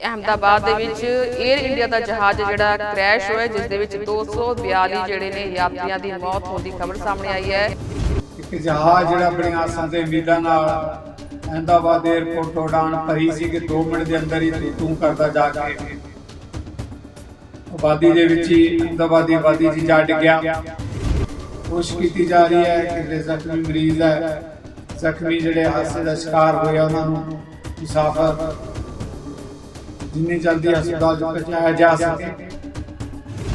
ਅਹਮਦਾਬਾਦ ਦੇ ਵਿੱਚ air India ਦਾ ਜਹਾਜ਼ ਜਿਹੜਾ ਕ੍ਰੈਸ਼ ਹੋਇਆ, ਜਿਸ ਦੇ ਵਿੱਚ 242 ਜਿਹੜੇ ਨੇ ਯਾਤਰੀਆਂ ਦੀ ਮੌਤ ਹੋਣ ਦੀ ਖਬਰ ਸਾਹਮਣੇ ਆਈ ਹੈ। ਇੱਕ ਜਹਾਜ਼ ਜਿਹੜਾ ਬੜੀਆਂ ਆਸਾਂ ਤੇ ਉਮੀਦਾਂ ਨਾਲ ਅਹਿਮਦਾਬਾਦ 에ਅਰਪੋਰਟ ਤੋਂ ਉਡਾਣ ਭਰੀ ਸੀ ਕਿ 2 ਮਿੰਟ ਦੇ ਅੰਦਰ ਹੀ ਤੂੰ ਕਰਦਾ ਜਾ ਕੇ। ਆਬਾਦੀ ਦੇ ਵਿੱਚ ਹੀ ਅਹਿਮਦਾਬਾਦ ਦੀ ਆਬਾਦੀ 'ਚ ਜਾ ਡਿੱਗਿਆ। ਕੋਸ਼ਿਸ਼ ਕੀਤੀ ਜਾ ਰਹੀ ਹੈ ਕਿ ਜਿਹੜੇ ਜ਼ਖਮੀ ਮਰੀਜ਼ ਹੈ, ਜ਼ਖਮੀ ਜਿਹੜੇ ਹਾਦਸੇ ਦਾ ਸ਼ਿਕਾਰ ਹੋਏ ਉਹਨਾਂ ਨੂੰ ਮੁਸਾਫਰ ਜਿੰਨੀ ਜਲਦੀ ਹਸਪਤਾਲ 'ਚ ਪਹੁੰਚਾਇਆ ਜਾ ਸਕੇ।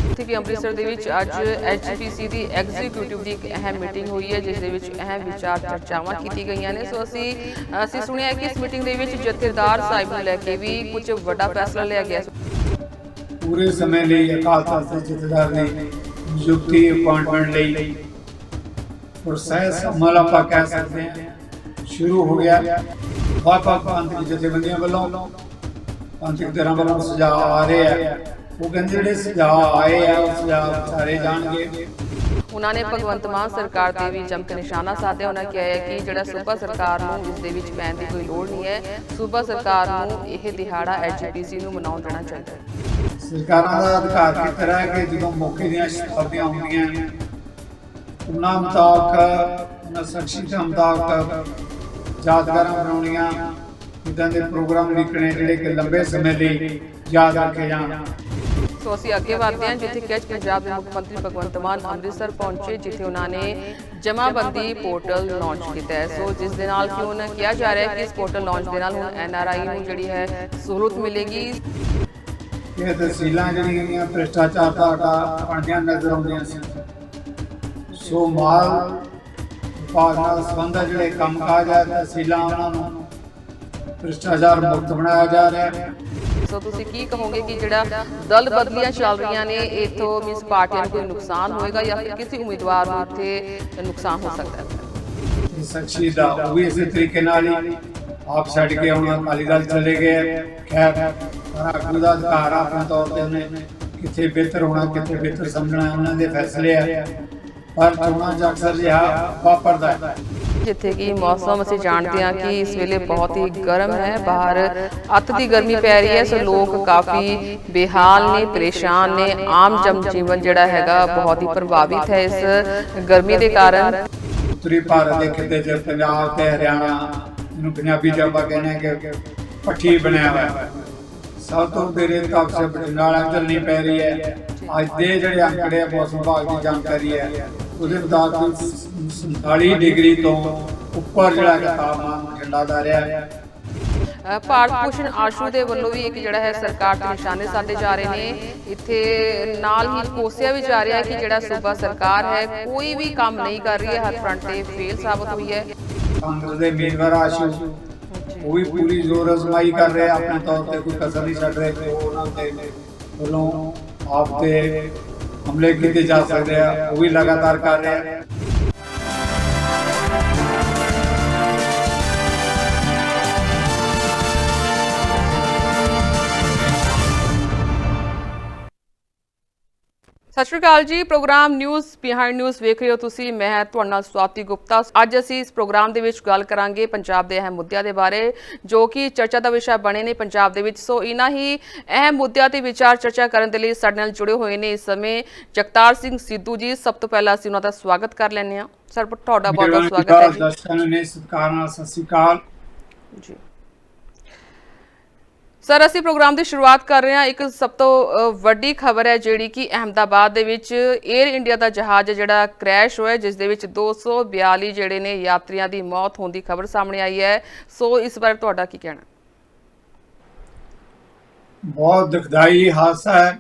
ਇੱਥੇ ਵੀ ਅੰਮ੍ਰਿਤਸਰ ਦੇ ਵਿੱਚ ਅੱਜ ਐਚਪੀਸੀ ਦੀ ਐਗਜ਼ੀਕਿਊਟਿਵ ਦੀ ਇੱਕ ਅਹਿਮ ਮੀਟਿੰਗ ਹੋਈ ਹੈ ਜਿਸ ਦੇ ਵਿੱਚ ਅਹਿਮ ਵਿਚਾਰ ਚਰਚਾਵਾਂ ਕੀਤੀ ਗਈਆਂ ਨੇ। ਸੋ ਅਸੀਂ ਅਸੀਂ ਸੁਣਿਆ ਕਿ ਇਸ ਮੀਟਿੰਗ ਦੇ ਵਿੱਚ ਜਥੇਦਾਰ ਸਾਹਿਬ ਨੂੰ ਲੈ ਕੇ ਵੀ ਕੁਝ ਵੱਡਾ ਫੈਸਲਾ ਲਿਆ ਗਿਆ। ਪੂਰੇ ਸਮੇਂ ਲਈ ਅਕਾਲ ਤਖਤ ਦੇ ਜਥੇਦਾਰ ਦੀ ਨਿਯੁਕਤੀ ਅਪਾਇੰਟਮੈਂਟ ਲਈ ਪ੍ਰੋਸੈਸ ਅਮਲ ਆਪਾਂ ਕਹਿ ਸਕਦੇ ਹਾਂ ਸ਼ੁਰੂ ਹੋ ਗਿਆ। ਵੱਖ-ਵੱਖ ਪੰਥਕ ਜਥੇਬੰਦੀਆਂ ਵੱਲੋਂ ਪੰਥਕ ਧਿਰਾਂ ਵੱਲੋਂ ਸੁਝਾਅ ਆ ਰਹੇ ਆ। ਉਹ ਕਹਿੰਦੇ ਜਿਹੜੇ ਸੁਝਾਅ ਆਏ ਆ ਉਹ ਸੁਝਾਅ ਵਿਚਾਰੇ ਜਾਣਗੇ। ਉਹਨਾਂ ਨੇ ਭਗਵੰਤ ਮਾਨ ਸਰਕਾਰ ਤੇ ਵੀ ਜੰਮ ਕੇ ਨਿਸ਼ਾਨਾ ਸਾਧਿਆ। ਉਹਨਾਂ ਕਿਹਾ ਹੈ ਕਿ ਜਿਹੜਾ ਸੂਬਾ ਸਰਕਾਰ ਨੂੰ ਇਸ ਦੇ ਵਿੱਚ ਪੈਣ ਦੀ ਕੋਈ ਲੋੜ ਨਹੀਂ ਹੈ ਸੂਬਾ ਸਰਕਾਰ ਨੂੰ ਇਹ ਦਿਹਾੜਾ ਐਚਪੀਸੀ ਨੂੰ ਮਨਾਉਣ ਦੇਣਾ ਚਾਹੀਦਾ ਹੈ। ਸਰਕਾਰਾਂ ਦਾ ਅਧਿਕਾਰ ਕੀ ਤਰ੍ਹਾਂ ਹੈ ਕਿ ਜਦੋਂ ਮੌਕੇ ਦੀਆਂ ਸ਼ਤਾਬਦੀਆਂ ਹੁੰਦੀਆਂ ਨੇ ਉਹਨਾਂ ਮੁਤਾਬਕ ਉਹਨਾਂ ਸ਼ਖਸੀਅਤਾਂ ਮੁਤਾਬਕ ਯਾਦਗਾਰਾਂ ਬਣਾਉਣੀਆਂ ਇਦਾਂ ਦੇ ਪ੍ਰੋਗਰਾਮ ਲਿਖਣੇ ਜਿਹੜੇ ਕਿ ਲੰਬੇ ਸਮੇਂ ਲਈ ਯਾਦ ਰੱਖੇ ਜਾਣ। ਸੋ ਅਸੀਂ ਅੱਗੇ ਵਧਦੇ ਹਾਂ ਜਿੱਥੇ ਕਿ ਅੱਜ ਪੰਜਾਬ ਦੇ ਮੁੱਖ ਮੰਤਰੀ ਭਗਵੰਤ ਮਾਨ ਅੰਮ੍ਰਿਤਸਰ ਪਹੁੰਚੇ ਜਿੱਥੇ ਉਹਨਾਂ ਨੇ ਜਮਾਬੰਦੀ ਪੋਰਟਲ ਲਾਂਚ ਕੀਤਾ ਹੈ। ਸੋ ਜਿਸ ਦੇ ਨਾਲ ਕਿ ਉਹਨਾਂ ਕਿਹਾ ਜਾ ਰਿਹਾ ਹੈ ਕਿ ਇਸ ਪੋਰਟਲ ਲਾਂਚ ਦੇ ਨਾਲ ਹੁਣ ਐਨਆਰਆਈ ਨੂੰ ਜਿਹੜੀ ਹੈ ਸਹੂਲਤ ਮਿਲੇਗੀ। ਇਹ ਤਹਿਸੀਲਾਂ ਜਿਹੜੀਆਂ ਨੇ ਭ੍ਰਿਸ਼ਟਾਚਾਰ ਦਾ ਆਟਾ ਬਣਦੀਆਂ ਨਜ਼ਰ ਆਉਂਦੀਆਂ ਸੀ। ਸੋ ਮਾਲ ਵਿਭਾਗ ਨਾਲ ਸੰਬੰਧਿਤ ਜਿਹੜੇ ਕੰਮਕਾਜ ਹੈ ਤਹਿਸੀਲਾਂ ਉਹਨਾਂ ਨੂੰ ਭ੍ਰਿਸ਼ਟਾਚਾਰ ਮੁਕਤ ਬਣਾਇਆ ਜਾ ਰਿਹਾ ਹੈ। ਸੋ ਤੁਸੀਂ ਕੀ ਕਹੋਗੇ ਕਿ ਜਿਹੜਾ ਦਲ ਬਦਲੀਆਂ ਚੱਲ ਰਹੀਆਂ ਨੇ ਇਥੋਂ ਮਿਸ ਪਾਰਟੀਆਂ ਨੂੰ ਕੋਈ ਨੁਕਸਾਨ ਹੋਏਗਾ ਜਾਂ ਫਿਰ ਕਿਸੇ ਉਮੀਦਵਾਰ ਨੂੰ ਇੱਥੇ ਨੁਕਸਾਨ ਹੋ ਸਕਦਾ ਹੈ? ਸ਼ਖਸੀਅਤ ਦਾ ਉਹ ਵੀ ਇਸੇ ਤਰੀਕੇ ਨਾਲ ਹੀ ਆਪ ਛੱਡ ਕੇ ਹੁਣ ਅਕਾਲੀ ਦਲ ਚਲੇ ਗਏ ਖੈਰ ਆਗੂ ਦਾ ਅਧਿਕਾਰ ਆਪਣੇ ਤੌਰ ਤੇ ਉਹਨੇ ਕਿੱਥੇ ਬਿਹਤਰ ਹੋਣਾ ਕਿੱਥੇ ਬਿਹਤਰ ਸਮਝਣਾ ਉਹਨਾਂ ਦੇ ਫੈਸਲੇ ਆ। ਪਰ ਚੋਣਾਂ 'ਚ ਅਕਸਰ ਜਿਹਾ ਵਾਪਰਦਾ ਹੈ। ਜਿੱਥੇ ਕਿ ਮੌਸਮ ਅਸੀਂ ਜਾਣਦੇ ਹਾਂ ਕਿ ਇਸ ਵੇਲੇ ਬਹੁਤ ਹੀ ਗਰਮ ਹੈ ਬਾਹਰ ਅੱਤ ਦੀ ਗਰਮੀ ਪੈ ਰਹੀ ਹੈ ਸੋ ਲੋਕ ਕਾਫੀ ਬੇਹਾਲ ਨੇ ਪਰੇਸ਼ਾਨ ਨੇ ਆਮ ਜਨ ਜੀਵਨ ਜਿਹੜਾ ਹੈਗਾ ਬਹੁਤ ਹੀ ਪ੍ਰਭਾਵਿਤ ਹੈ ਇਸ ਗਰਮੀ ਦੇ ਕਾਰਨ। ਉੱਤਰੀ ਭਾਰਤ ਦੇ ਖਿੱਤੇ 'ਚ ਪੰਜਾਬ ਤੇ ਹਰਿਆਣਾ ਇਹਨੂੰ ਪੰਜਾਬੀ 'ਚ ਆਪਾਂ ਕਹਿੰਦੇ ਕਿ ਪੱਠੀ ਬਣਿਆ ਹੋਇਆ ਹੈ। ਸਭ ਤੋਂ ਦੇਰੇ ਤਪਸ਼ ਬਟਨਾਲਾ ਚੱਲਣੀ ਪੈ ਰਹੀ ਹੈ। ਅੱਜ ਦੇ ਜਿਹੜੇ ਅੰਕੜੇ ਆ ਮੌਸਮ ਵਿਭਾਗ ਦੀ ਜਾਣਕਾਰੀ ਹੈ। ਉਹਦੇ ਮੁਤਾਬਕ 47 ਡਿਗਰੀ ਤੋਂ ਉੱਪਰ ਜਿਹੜਾ ਕਿ ਤਾਪਮਾਨ ਠੰਡਾ ਦਾ ਰਿਹਾ ਹੈ। ਭਾਰਤ ਭੂਸ਼ਣ ਆਸ਼ੂ ਦੇ ਵੱਲੋਂ ਵੀ ਇੱਕ ਜਿਹੜਾ ਹੈ ਸਰਕਾਰ ਤੇ ਨਿਸ਼ਾਨੇ ਸਾਧੇ ਜਾ ਰਹੇ ਨੇ। ਇੱਥੇ ਨਾਲ ਹੀ ਕੋਸਿਆ ਵੀ ਜਾ ਰਿਹਾ ਹੈ ਕਿ ਜਿਹੜਾ ਸੂਬਾ ਸਰਕਾਰ ਹੈ ਕੋਈ ਵੀ ਕੰਮ ਨਹੀਂ ਕਰ ਰਹੀ ਹੈ ਹਰ ਫਰੰਟ ਤੇ ਫੇਲ ਸਾਬਤ ਹੋਈ ਹੈ। ਕਾਂਗਰਸ ਦੇ ਉਮੀਦਵਾਰ ਆਸ਼ੂ ਉਹ ਵੀ ਪੂਰੀ ਜ਼ੋਰ ਅਜ਼ਮਾਈ ਕਰ ਰਹੇ ਆਪਣੇ ਤੌਰ ਤੇ ਕੋਈ ਕਸਰ ਨਹੀਂ ਛੱਡ ਰਹੇ। ਉਹਨਾਂ ਦੇ ਵੱਲੋਂ ਆਪ ਤੇ ਹਮਲੇ ਕੀਤੇ ਜਾ ਸਕਦੇ ਆ ਉਹ ਵੀ ਲਗਾਤਾਰ ਕਰ ਰਹੇ ਆ। ਸਤਿ ਸ਼੍ਰੀ ਅਕਾਲ ਜੀ ਪ੍ਰੋਗਰਾਮ ਨਿਊਜ਼ ਬਿਹਾਈਂਡ ਨਿਊਜ਼ ਵੇਖ ਰਹੇ ਹੋ ਤੁਸੀਂ ਮੈਂ ਤੁਹਾਡੇ ਨਾਲ ਸਵਾਤੀ ਗੁਪਤਾ। ਅੱਜ ਅਸੀਂ ਇਸ ਪ੍ਰੋਗਰਾਮ ਦੇ ਵਿੱਚ ਗੱਲ ਕਰਾਂਗੇ ਪੰਜਾਬ ਦੇ ਅਹਿਮ ਮੁੱਦਿਆਂ ਦੇ ਬਾਰੇ ਜੋ ਕਿ ਚਰਚਾ ਦਾ ਵਿਸ਼ਾ ਬਣੇ ਨੇ ਪੰਜਾਬ ਦੇ ਵਿੱਚ। ਸੋ ਇਨ੍ਹਾਂ ਹੀ ਅਹਿਮ ਮੁੱਦਿਆਂ ਤੇ ਵਿਚਾਰ ਚਰਚਾ ਕਰਨ ਦੇ ਲਈ ਸਾਡੇ ਨਾਲ ਜੁੜੇ ਹੋਏ ਨੇ ਇਸ ਸਮੇਂ ਜਗਤਾਰ ਸਿੰਘ ਸਿੱਧੂ ਜੀ। ਸਭ ਤੋਂ ਪਹਿਲਾਂ ਅਸੀਂ ਉਹਨਾਂ ਦਾ ਸਵਾਗਤ ਕਰ ਲੈਂਦੇ ਹਾਂ। ਸਰ ਤੁਹਾਡਾ ਬਹੁਤ ਬਹੁਤ ਸਵਾਗਤ ਹੈ ਜੀ। ਦਰਸ਼ਕਾਂ ਨੇ ਸਤਿਕਾਰ ਨਾਲ ਸਤਿ ਸ਼੍ਰੀ ਅਕਾਲ। ਜੀ। ਸਰ, ਅਸੀਂ ਪ੍ਰੋਗਰਾਮ ਦੀ ਸ਼ੁਰੂਆਤ ਕਰ ਰਹੇ ਹਾਂ। ਇੱਕ ਸਭ ਤੋਂ ਵੱਡੀ ਖਬਰ ਹੈ ਜਿਹੜੀ ਕਿ ਅਹਮਦਾਬਾਦ ਦੇ ਵਿੱਚ 에ਅਰ ਇੰਡੀਆ ਦਾ ਜਹਾਜ਼ ਜਿਹੜਾ ਕ੍ਰੈਸ਼ ਹੋਇਆ ਜਿਸ ਦੇ ਵਿੱਚ 242 ਜਿਹੜੇ ਨੇ ਯਾਤਰੀਆਂ ਦੀ ਮੌਤ ਹੋਣ ਦੀ ਖਬਰ ਸਾਹਮਣੇ ਆਈ ਹੈ। ਸੋ, ਇਸ ਬਾਰੇ ਤੁਹਾਡਾ ਕੀ ਕਹਿਣਾ ਬਹੁਤ ਦੁਖਦਾਈ ਹਾਦਸਾ ਹੈ।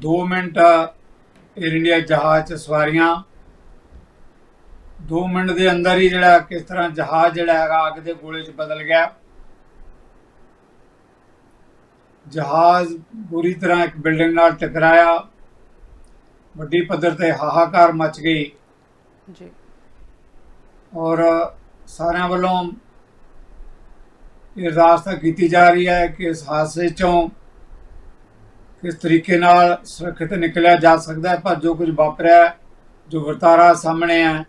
2 ਮਿੰਟ 에ਅਰ ਇੰਡੀਆ ਜਹਾਜ਼ 'ਚ ਸਵਾਰੀਆਂ। 2 ਮਿੰਟ ਦੇ ਅੰਦਰ ਹੀ ਜਿਹੜਾ ਕਿਸ ਤਰ੍ਹਾਂ ਜਹਾਜ਼ ਜਿਹੜਾ ਹੈਗਾ ਅੱਗ ਦੇ ਗੋਲੇ 'ਚ ਬਦਲ ਗਿਆ। ਜਹਾਜ਼ ਬੁਰੀ ਤਰ੍ਹਾਂ ਇੱਕ ਬਿਲਡਿੰਗ ਨਾਲ ਟਕਰਾਇਆ। ਵੱਡੀ ਪੱਧਰ ਤੇ ਹਾਹਾਕਾਰ ਮਚ ਗਈ। ਜੀ। ਔਰ ਸਾਰਿਆਂ ਵੱਲੋਂ ਇਹ ਰਾਸਤਾ ਕੀਤੀ ਜਾ ਰਹੀ ਹੈ ਕਿ ਇਸ ਹਾਦਸੇ ਚੋਂ ਕਿਸ ਤਰੀਕੇ ਨਾਲ ਸੁਰੱਖਿਅਤ ਨਿਕਲਿਆ ਜਾ ਸਕਦਾ ਹੈ ਪਰ ਜੋ ਕੁਝ ਵਾਪਰਿਆ ਹੈ, ਜੋ ਵਰਤਾਰਾ ਸਾਹਮਣੇ ਹੈ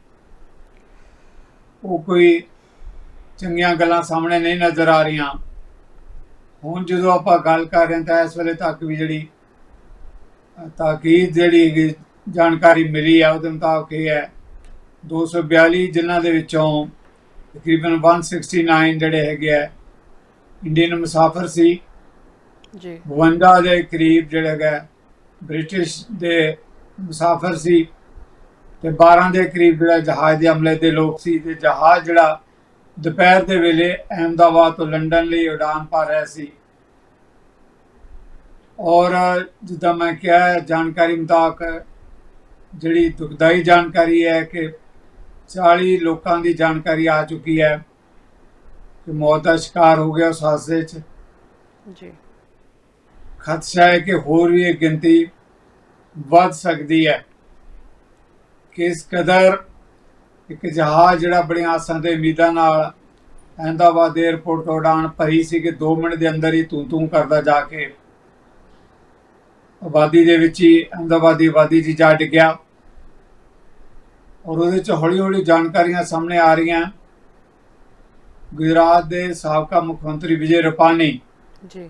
ਉਹ ਕੋਈ ਚੰਗੀਆਂ ਗੱਲਾਂ ਸਾਹਮਣੇ ਨਹੀਂ ਨਜ਼ਰ ਆ ਰਹੀਆਂ। ਹੁਣ ਜਦੋਂ ਆਪਾਂ ਗੱਲ ਕਰ ਰਹੇ ਹਾਂ ਤਾਂ ਇਸ ਵੇਲੇ ਤੱਕ ਵੀ ਜਿਹੜੀ ਤਾਕੀਦ ਜਿਹੜੀ ਜਾਣਕਾਰੀ ਮਿਲੀ ਹੈ ਉਹਦੇ ਮੁਤਾਬਕ ਇਹ ਹੈ 242 ਜਿਨ੍ਹਾਂ ਦੇ ਵਿੱਚੋਂ ਤਕਰੀਬਨ 169 ਜਿਹੜੇ ਹੈਗੇ ਆ ਇੰਡੀਅਨ ਮੁਸਾਫਰ ਸੀ। ਜੀ। 52 ਦੇ ਕਰੀਬ ਜਿਹੜਾ ਹੈਗਾ ਬ੍ਰਿਟਿਸ਼ ਦੇ ਮੁਸਾਫਰ ਸੀ। ਤੇ 12 ਦੇ ਕਰੀਬ ਜਿਹੜਾ ਜਹਾਜ਼ ਦੇ ਹਮਲੇ ਦੇ ਲੋਕ ਸੀ ਤੇ ਜਹਾਜ਼ ਜਿਹੜਾ ਦੁਪਹਿਰ ਦੇ ਵੇਲੇ ਅਹਿਮਦਾਬਾਦ ਤੋਂ ਲੰਡਨ ਲਈ ਉਡਾਨ ਭਰ ਰਿਹਾ ਸੀ। ਔਰ ਜਿੱਦਾਂ ਮੈਂ ਕਿਹਾ ਜਾਣਕਾਰੀ ਮੁਤਾਬਕ ਜਿਹੜੀ ਦੁਖਦਾਈ ਜਾਣਕਾਰੀ ਹੈ ਕਿ 40 ਲੋਕਾਂ ਦੀ ਜਾਣਕਾਰੀ ਆ ਚੁੱਕੀ ਹੈ ਕਿ ਮੌਤ ਦਾ ਸ਼ਿਕਾਰ ਹੋ ਗਿਆ ਉਸ ਹਾਦਸੇ 'ਚ। ਜੀ। ਖਦਸ਼ਾ ਹੈ ਕਿ ਹੋਰ ਵੀ ਇਹ ਗਿਣਤੀ ਵੱਧ ਸਕਦੀ ਹੈ। ਕਿਸ ਕਦਰ ਇੱਕ ਜਹਾਜ਼ ਜਿਹੜਾ ਬੜੀਆਂ ਆਸਾਂ ਤੇ ਉਮੀਦਾਂ ਨਾਲ ਅਹਿਮਦਾਬਾਦ 에ਅਰਪੋਰਟ ਤੋਂ ਉਡਾਨ ਭਰੀ ਸੀ ਕਿ 2 ਮਿੰਟ ਦੇ ਅੰਦਰ ਹੀ ਤੂੰ ਤੂੰ ਕਰਦਾ ਜਾ ਕੇ ਆਬਾਦੀ ਦੇ ਵਿੱਚ ਹੀ ਅਹਿਮਦਾਬਾਦ ਦੀ ਆਬਾਦੀ 'ਚ ਜਾ ਡਿੱਗਿਆ। ਔਰ ਉਹਦੇ 'ਚ ਹੌਲੀ ਹੌਲੀ ਜਾਣਕਾਰੀਆਂ ਸਾਹਮਣੇ ਆ ਰਹੀਆਂ। ਗੁਜਰਾਤ ਦੇ ਸਾਬਕਾ ਮੁੱਖ ਮੰਤਰੀ ਵਿਜੇ ਰੁਪਾਨੀ। ਜੀ।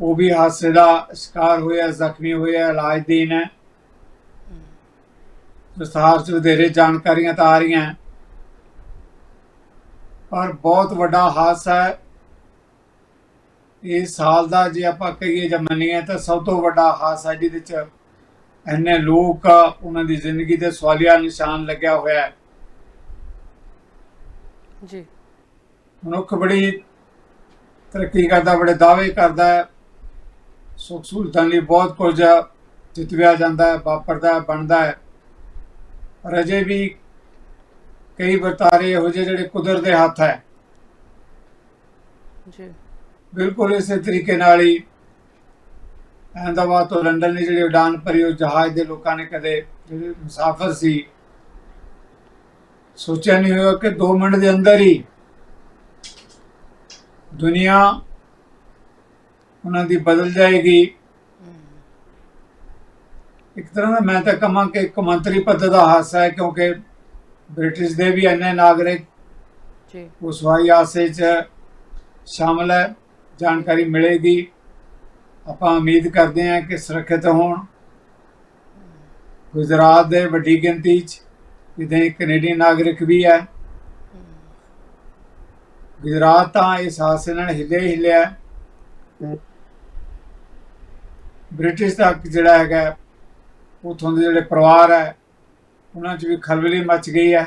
ਉਹ ਵੀ ਹਾਦਸੇ ਦਾ ਸ਼ਿਕਾਰ ਹੋਇਆ ਜ਼ਖਮੀ ਹੋਇਆ ਇਲਾਜ ਹੈ। ਵਿਸਥਾਰ ਚ ਵਧੇਰੇ ਜਾਣਕਾਰੀਆਂ ਤਾਂ ਆ ਰਹੀਆਂ। ਪਰ ਬਹੁਤ ਵੱਡਾ ਹਾਦਸਾ ਹੈ। ਇਸ ਸਾਲ ਦਾ ਜੇ ਆਪਾਂ ਕਹੀਏ ਜਾਂ ਮੰਨੀਏ ਤਾਂ ਸਭ ਤੋਂ ਵੱਡਾ ਹਾਦਸਾ ਜਿਹਦੇ ਚ ਇੰਨੇ ਲੋਕ ਉਹਨਾਂ ਦੀ ਜ਼ਿੰਦਗੀ ਤੇ ਸਵਾਲੀਆ ਨਿਸ਼ਾਨ ਲੱਗਿਆ ਹੋਇਆ ਹੈ। ਜੀ। ਮਨੁੱਖ ਬੜੀ ਤਰੱਕੀ ਕਰਦਾ ਬੜੇ ਦਾਅਵੇ ਕਰਦਾ ਹੈ। ਸੁੱਖ ਸਹੂਲਤਾਂ ਲਈ ਬਹੁਤ ਕੁਝ ਜਿੱਤਿਆ ਜਾਂਦਾ ਹੈ ਵਾਪਰਦਾ ਹੈ ਬਣਦਾ ਹੈ। ਪਰ ਅਜੇ ਵੀ ਕਈ ਵਰਤਾਰੇ ਇਹੋ ਜਿਹੇ ਜਿਹੜੇ ਕੁਦਰਤ ਦੇ ਹੱਥ ਹੈ। ਜੀ। ਬਿਲਕੁਲ ਇਸੇ ਤਰੀਕੇ ਨਾਲ ਹੀ ਅਹਿਮਦਾਬਾਦ ਤੋਂ ਲੰਡਨ ਦੀ ਜਿਹੜੀ ਉਡਾਨ ਭਰੀ ਉਹ ਜਹਾਜ਼ ਦੇ ਲੋਕਾਂ ਨੇ ਕਦੇ ਜਿਹੜੇ ਮੁਸਾਫਰ ਸੀ ਸੋਚਿਆ ਨਹੀਂ ਹੋਇਆ ਕਿ 2 ਮਿੰਟ ਦੇ ਅੰਦਰ ਹੀ ਦੁਨੀਆ ਉਹਨਾਂ ਦੀ ਬਦਲ ਜਾਏਗੀ। ਇੱਕ ਤਰ੍ਹਾਂ ਦਾ ਮੈਂ ਤਾਂ ਕਹਾਂ ਕਿ ਇੱਕ ਮੰਤਰੀ ਪਦ ਦਾ ਹਾਸਾ ਹੈ ਕਿਉਂਕਿ ਬ੍ਰਿਟਿਸ਼ ਦੇ ਵੀ ਇੰਨੇ ਨਾਗਰਿਕ ਜੀ। ਉਸ ਹਵਾਈ ਹਾਦਸੇ 'ਚ ਸ਼ਾਮਲ ਹੈ ਜਾਣਕਾਰੀ ਮਿਲੇਗੀ। ਆਪਾਂ ਉਮੀਦ ਕਰਦੇ ਹਾਂ ਕਿ ਸੁਰੱਖਿਅਤ ਹੋਣ। ਗੁਜਰਾਤ ਦੇ ਵੱਡੀ ਗਿਣਤੀ 'ਚ ਇਹਦੇ ਕੈਨੇਡੀਅਨ ਨਾਗਰਿਕ ਵੀ ਹੈ। ਗੁਜਰਾਤ ਤਾਂ ਇਸ ਹਾਦਸੇ ਨਾਲ ਹਿੱਲਿਆ ਹੀ ਹਿੱਲਿਆ। ਬ੍ਰਿਟਿਸ਼ ਤੱਕ ਜਿਹੜਾ ਹੈਗਾ ਉਥੋਂ ਦੇ ਜਿਹੜੇ ਪਰਿਵਾਰ ਹੈ ਉਹਨਾਂ 'ਚ ਵੀ ਖਲਬਲੀ ਮਚ ਗਈ ਹੈ।